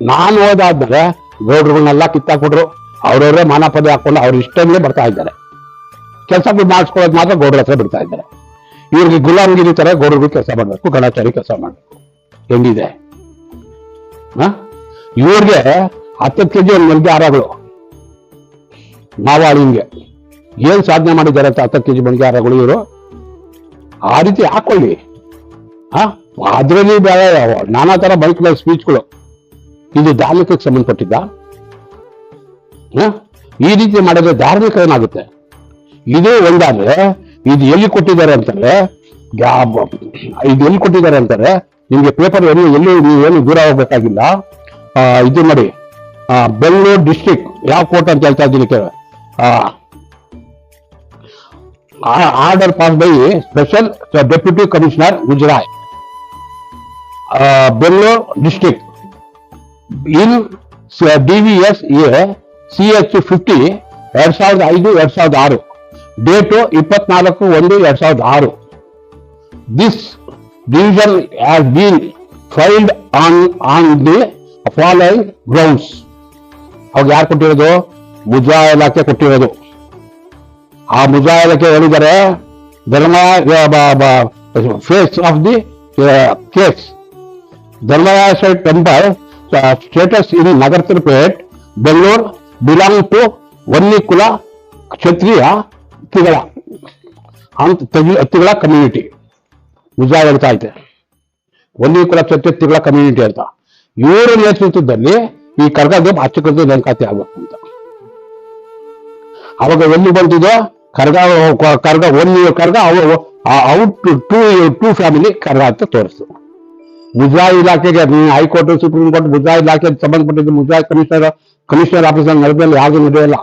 ನಾನು ಹೋದಾದ್ಮೇಲೆ ಗೌಡ್ರುಗಳನ್ನೆಲ್ಲ ಕಿತ್ತಾಕ್ಬಿಟ್ರು. ಅವರವರೇ ಮಾನ ಪದ ಹಾಕೊಂಡು ಅವ್ರ ಇಷ್ಟಂಗೆ ಬರ್ತಾ ಇದ್ದಾರೆ. ಕೆಲಸ ಮಾಡಿಸ್ಕೊಳ್ಳೋದು ಮಾತ್ರ ಗೌಡ್ರ ಹತ್ರ ಬಿಡ್ತಾ ಇದ್ದಾರೆ. ಇವ್ರಿಗೆ ಗುಲಾಮಗಿರಿ ತರ ಗೌಡ್ರಿಗೂ ಕೆಲಸ ಮಾಡಬೇಕು, ಗಣಾಚಾರಿ ಕೆಲಸ ಮಾಡಬೇಕು. ಹೆಂಗಿದೆ? ಇವ್ರಿಗೆ ಹತ್ತತ್ತು ಕೆಜಿ ಒಂದು ಮಲ್ಗೆ ಹಾರಗಳು. ಮಾವಾಳಿಂಗೆ ಏನ್ ಸಾಧನೆ ಮಾಡಿದ್ದಾರೆ ಅಂತ ಹತ್ತತ್ತು ಕೆಜಿ ಮಲ್ಗೆ ಹಾರಗಳು ಇವರು? ಆ ರೀತಿ ಹಾಕೊಳ್ಳಿ. ಹಾ? ಅದರಲ್ಲಿ ಬೇರೆ ನಾನಾ ತರ ಬೈಕ್ ಸ್ಪೀಚ್ಗಳು. ಇದು ಧಾರ್ಮಿಕಕ್ಕೆ ಸಂಬಂಧಪಟ್ಟಿದ್ದ? ಈ ರೀತಿ ಮಾಡಿದ್ರೆ ಧಾರ್ಮಿಕ ಏನಾಗುತ್ತೆ? ಇದು ಒಂದಾದ್ರೆ ಇದು ಎಲ್ಲಿ ಕೊಟ್ಟಿದ್ದಾರೆ ಅಂತಾರೆ? ಇದು ಎಲ್ಲಿ ಕೊಟ್ಟಿದ್ದಾರೆ ಅಂತಾರೆ? ನಿಮ್ಗೆ ಪೇಪರ್ ಎಲ್ಲಿ ಎಲ್ಲಿ ಏನು ದೂರ ಹೋಗ್ಬೇಕಾಗಿಲ್ಲ. ಇದು ನೋಡಿ. ಬೆಂಗಳೂರು ಡಿಸ್ಟ್ರಿಕ್ಟ್ ಯಾವ ಕೋರ್ಟ್ ಅಂತ ಹೇಳ್ತಾ ಇದ್ದೀನಿ ಕೇಳ. Order pass by special deputy commissioner Gujarat Bengaluru district in D V S A C H fifty ಎರಡ್ ಸಾವಿರದ ಐದು, ಎರಡ್ ಸಾವಿರದ ಆರು. ಡೇಟು ಇಪ್ಪತ್ನಾಲ್ಕು ಒಂದು ಎರಡ್ ಸಾವಿರದ ಆರು this division has been filed on on the following grounds ಅವಾಗ ಯಾರು ಕೊಟ್ಟಿರೋದು? ಮುಜಾ ಇಲಾಖೆ ಕೊಟ್ಟಿರೋದು. ಆ ಮುಜಾ ಇಲಾಖೆ ಹೇಳಿದ್ದಾರೆ ಧರ್ಮ face of the case Dharmaraja temple status in Nagara Thirupet Bengaluru belong to Vanni Kula Kshatriya ತಿಗಳ ಅಂತ ತಗಿ ತಿಗಳ ಕಮ್ಯುನಿಟಿ ನಿಜ ಹೇಳ್ತಾ ಐತೆ ಒಂದೇ ಕ್ಷತ್ರಿಯ ತಿಗಳ ಕಮ್ಯುನಿಟಿ ಅಂತ. ಇವರ ನೇತೃತ್ವದಲ್ಲಿ ಈ ಕರ್ಗದ ಅಚ್ಚುಕದ್ದು ನೇಮಕಾತಿ ಆಗ್ಬೇಕು ಅಂತ. ಅವಾಗ ಎಲ್ಲಿ ಬಂದಿದೋ? ಕರ್ಗ ಕರ್ಗ ಒನ್ ಕರ್ಗ ಔಟ್ ಟೂ ಟೂ ಫ್ಯಾಮಿಲಿ ಕರ್ಗ ಅಂತ ತೋರಿಸ್ತು. ಮುಜರಾಯಿ ಇಲಾಖೆಗೆ ಹೈಕೋರ್ಟ್, ಸುಪ್ರೀಂ ಕೋರ್ಟ್ ಮುಜರಾಯಿ ಇಲಾಖೆಗೆ ಸಂಬಂಧಪಟ್ಟಿದ್ದು ಮುಜರಾಯಿ ಕಮಿಷನರ್ ಕಮಿಷನರ್ ಆಫೀಸರ್ ನಡೆದಲ್ಲಿ ಯಾವುದು ನಡೆಯಲ್ಲ.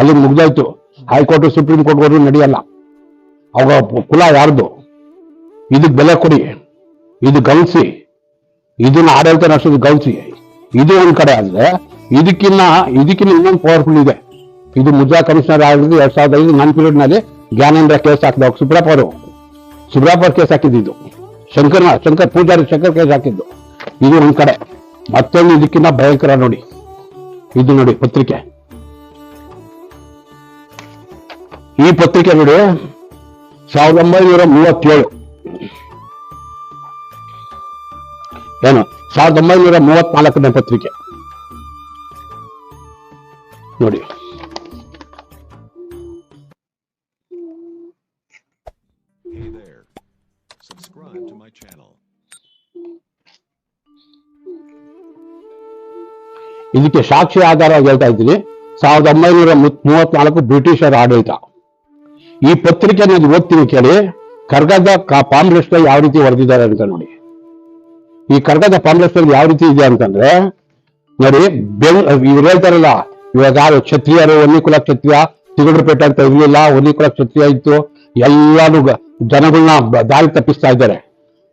ಅಲ್ಲಿ ಮುಗ್ದಾಯ್ತು. ಹೈಕೋರ್ಟ್, ಸುಪ್ರೀಂ ಕೋರ್ಟ್ ಹೋದ್ರು ನಡೆಯಲ್ಲ. ಅವಾಗ ಕುಲ ಯಾರ್ದು? ಇದಕ್ಕೆ ಬೆಲೆ ಕೊಡಿ. ಇದು ಗಲ್ಸಿ ಇದನ್ನ ಆಡಳಿತ ನಡೆಸೋದು ಗಲ್ಸಿ ಇದು ಒಂದ್ ಕಡೆ ಆದ್ರೆ ಇದಕ್ಕಿನ್ನ ಇದಕ್ಕಿನ್ನ ಇನ್ನೊಂದು ಪವರ್ಫುಲ್ ಇದೆ. ಇದು ಮುಜಾ ಕಮಿಷನರ್ ಆಗಿದ್ದು ಎರಡ್ ಸಾವಿರದ ಐದು ನನ್ನ ಪೀರಿಯಡ್ನಲ್ಲಿ ಜ್ಞಾನೇಂದ್ರ ಕೇಸ್ ಹಾಕಿದ ಸುಬ್ರಪ್ಪ ಅವರು. ಸುಬ್ರಪ್ಪ ಕೇಸ್ ಹಾಕಿದ್ದು ಶಂಕರ್ ಶಂಕರ್ ಪೂಜಾರಿ ಶಂಕರ್ ಕೇಸ್ ಹಾಕಿದ್ದು. ಇದು ಒಂದ್ ಕಡೆ. ಮತ್ತೊಂದು ಇದಕ್ಕಿನ್ನ ಭಯಂಕರ ನೋಡಿ. ಇದು ನೋಡಿ ಪತ್ರಿಕೆ. ಈ ಪತ್ರಿಕೆ ನೋಡಿ ಸಾವಿರದ ಒಂಬೈನೂರ ಮೂವತ್ತೇಳು. ಏನು? ಸಾವಿರದ ಒಂಬೈನೂರ ಮೂವತ್ನಾಲ್ಕನೇ ಪತ್ರಿಕೆ. ನೋಡಿ. ಇದಕ್ಕೆ ಸಾಕ್ಷಿ ಆಧಾರವಾಗಿ ಹೇಳ್ತಾ ಇದ್ದೀನಿ. ಸಾವಿರದ ಒಂಬೈನೂರ ಮೂವತ್ನಾಲ್ಕು ಬ್ರಿಟಿಷರ ಆಡಳಿತ. ಈ ಪತ್ರಿಕೆ ನಾನು ಓದ್ತೀನಿ ಕೇಳಿ, ಕರ್ಗದ ಪಾಂಬ್ಲೆಸ್ಟ್ ಯಾವ ರೀತಿ ಹೊಡೆದಿದ್ದಾರೆ ಅಂತ ನೋಡಿ. ಈ ಕರ್ಗದ ಪಾಂಬ್ಲೆಸ್ಟ್ ಯಾವ ರೀತಿ ಇದೆ ಅಂತಂದ್ರೆ, ನೋಡಿ, ಬೆಂಗ್, ಇವ್ರು ಹೇಳ್ತಾರಲ್ಲ, ಇವಾಗ ಯಾರು ಕ್ಷತ್ರಿಯರು ಒನ್ನಿಕುಲ ಕ್ಷತ್ರಿಯ ತಿಗಡ್ರಪೇಟೆ ಅಂತ ಇರ್ಲಿಲ್ಲ ಒನ್ನಿಕುಲ ಕ್ಷತ್ರಿಯ ಇತ್ತು, ಎಲ್ಲಾನು ಜನಗಳನ್ನ ದಾರಿ ತಪ್ಪಿಸ್ತಾ ಇದ್ದಾರೆ.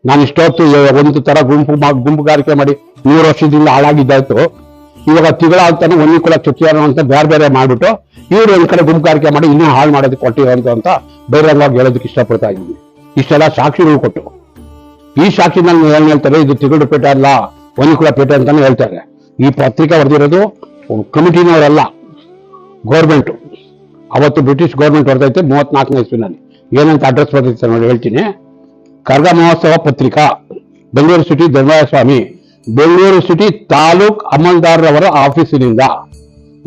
ನಾನು ಇಷ್ಟೊತ್ತು ಒಂದು ತರ ಗುಂಪು ಗುಂಪುಗಾರಿಕೆ ಮಾಡಿ ನೂರು ವರ್ಷದಿಂದ ಹಾಳಾಗಿದ್ದಾಯ್ತು. ಇವಾಗ ತಿಗಳ ಅಂತಾನೆ ಒನ್ನಿಕುಲ ಅನ್ನೋ ಅಂತ ಬೇರೆ ಬೇರೆ ಮಾಡಿಬಿಟ್ಟು ಇವ್ರು ಒಂದ್ ಕಡೆ ಗುಂಪುಗಾರಿಕೆ ಮಾಡಿ ಇನ್ನೂ ಹಾಳು ಮಾಡೋದಕ್ಕೆ ಕೊಟ್ಟಿರೋಂತ ಅಂತ ಬಹಿರಂಗವಾಗಿ ಹೇಳೋದಕ್ಕೆ ಇಷ್ಟಪಡ್ತಾ ಇದ್ದೀನಿ. ಇಷ್ಟೆಲ್ಲ ಸಾಕ್ಷಿಗಳು ಕೊಟ್ಟು. ಈ ಸಾಕ್ಷಿನಲ್ಲಿ ಏನ್ ಹೇಳ್ತಾರೆ? ಇದು ತಿಗಡುಪೇಟೆ ಅಲ್ಲ ಒನ್ನಿಕುಲ ಪೇಟೆ ಅಂತಾನೆ ಹೇಳ್ತಾರೆ. ಈ ಪತ್ರಿಕೆ ಬರೆದಿರೋದು ಕಮಿಟಿನವರಲ್ಲ ಗೌರ್ಮೆಂಟ್ ಅವತ್ತು ಬ್ರಿಟಿಷ್ ಗೌರ್ಮೆಂಟ್ ಬರ್ತೈತೆ ಮೂವತ್ನಾಲ್ಕನೇ ಇಸ್ವಿನಲ್ಲಿ. ಏನಂತ ಅಡ್ರೆಸ್ ಬರ್ತೈತೆ ನೋಡಿ, ಹೇಳ್ತೀನಿ. ಕರ್ಗ ಮಹೋತ್ಸವ ಪತ್ರಿಕಾ, ಬೆಂಗಳೂರು ಸಿಟಿ ಧರ್ಮರಾಯ ಸ್ವಾಮಿ ಬೆಂಗಳೂರು ಸಿಟಿ ತಾಲೂಕ್ ಅಮಲ್ದಾರರವರ ಆಫೀಸಿನಿಂದ.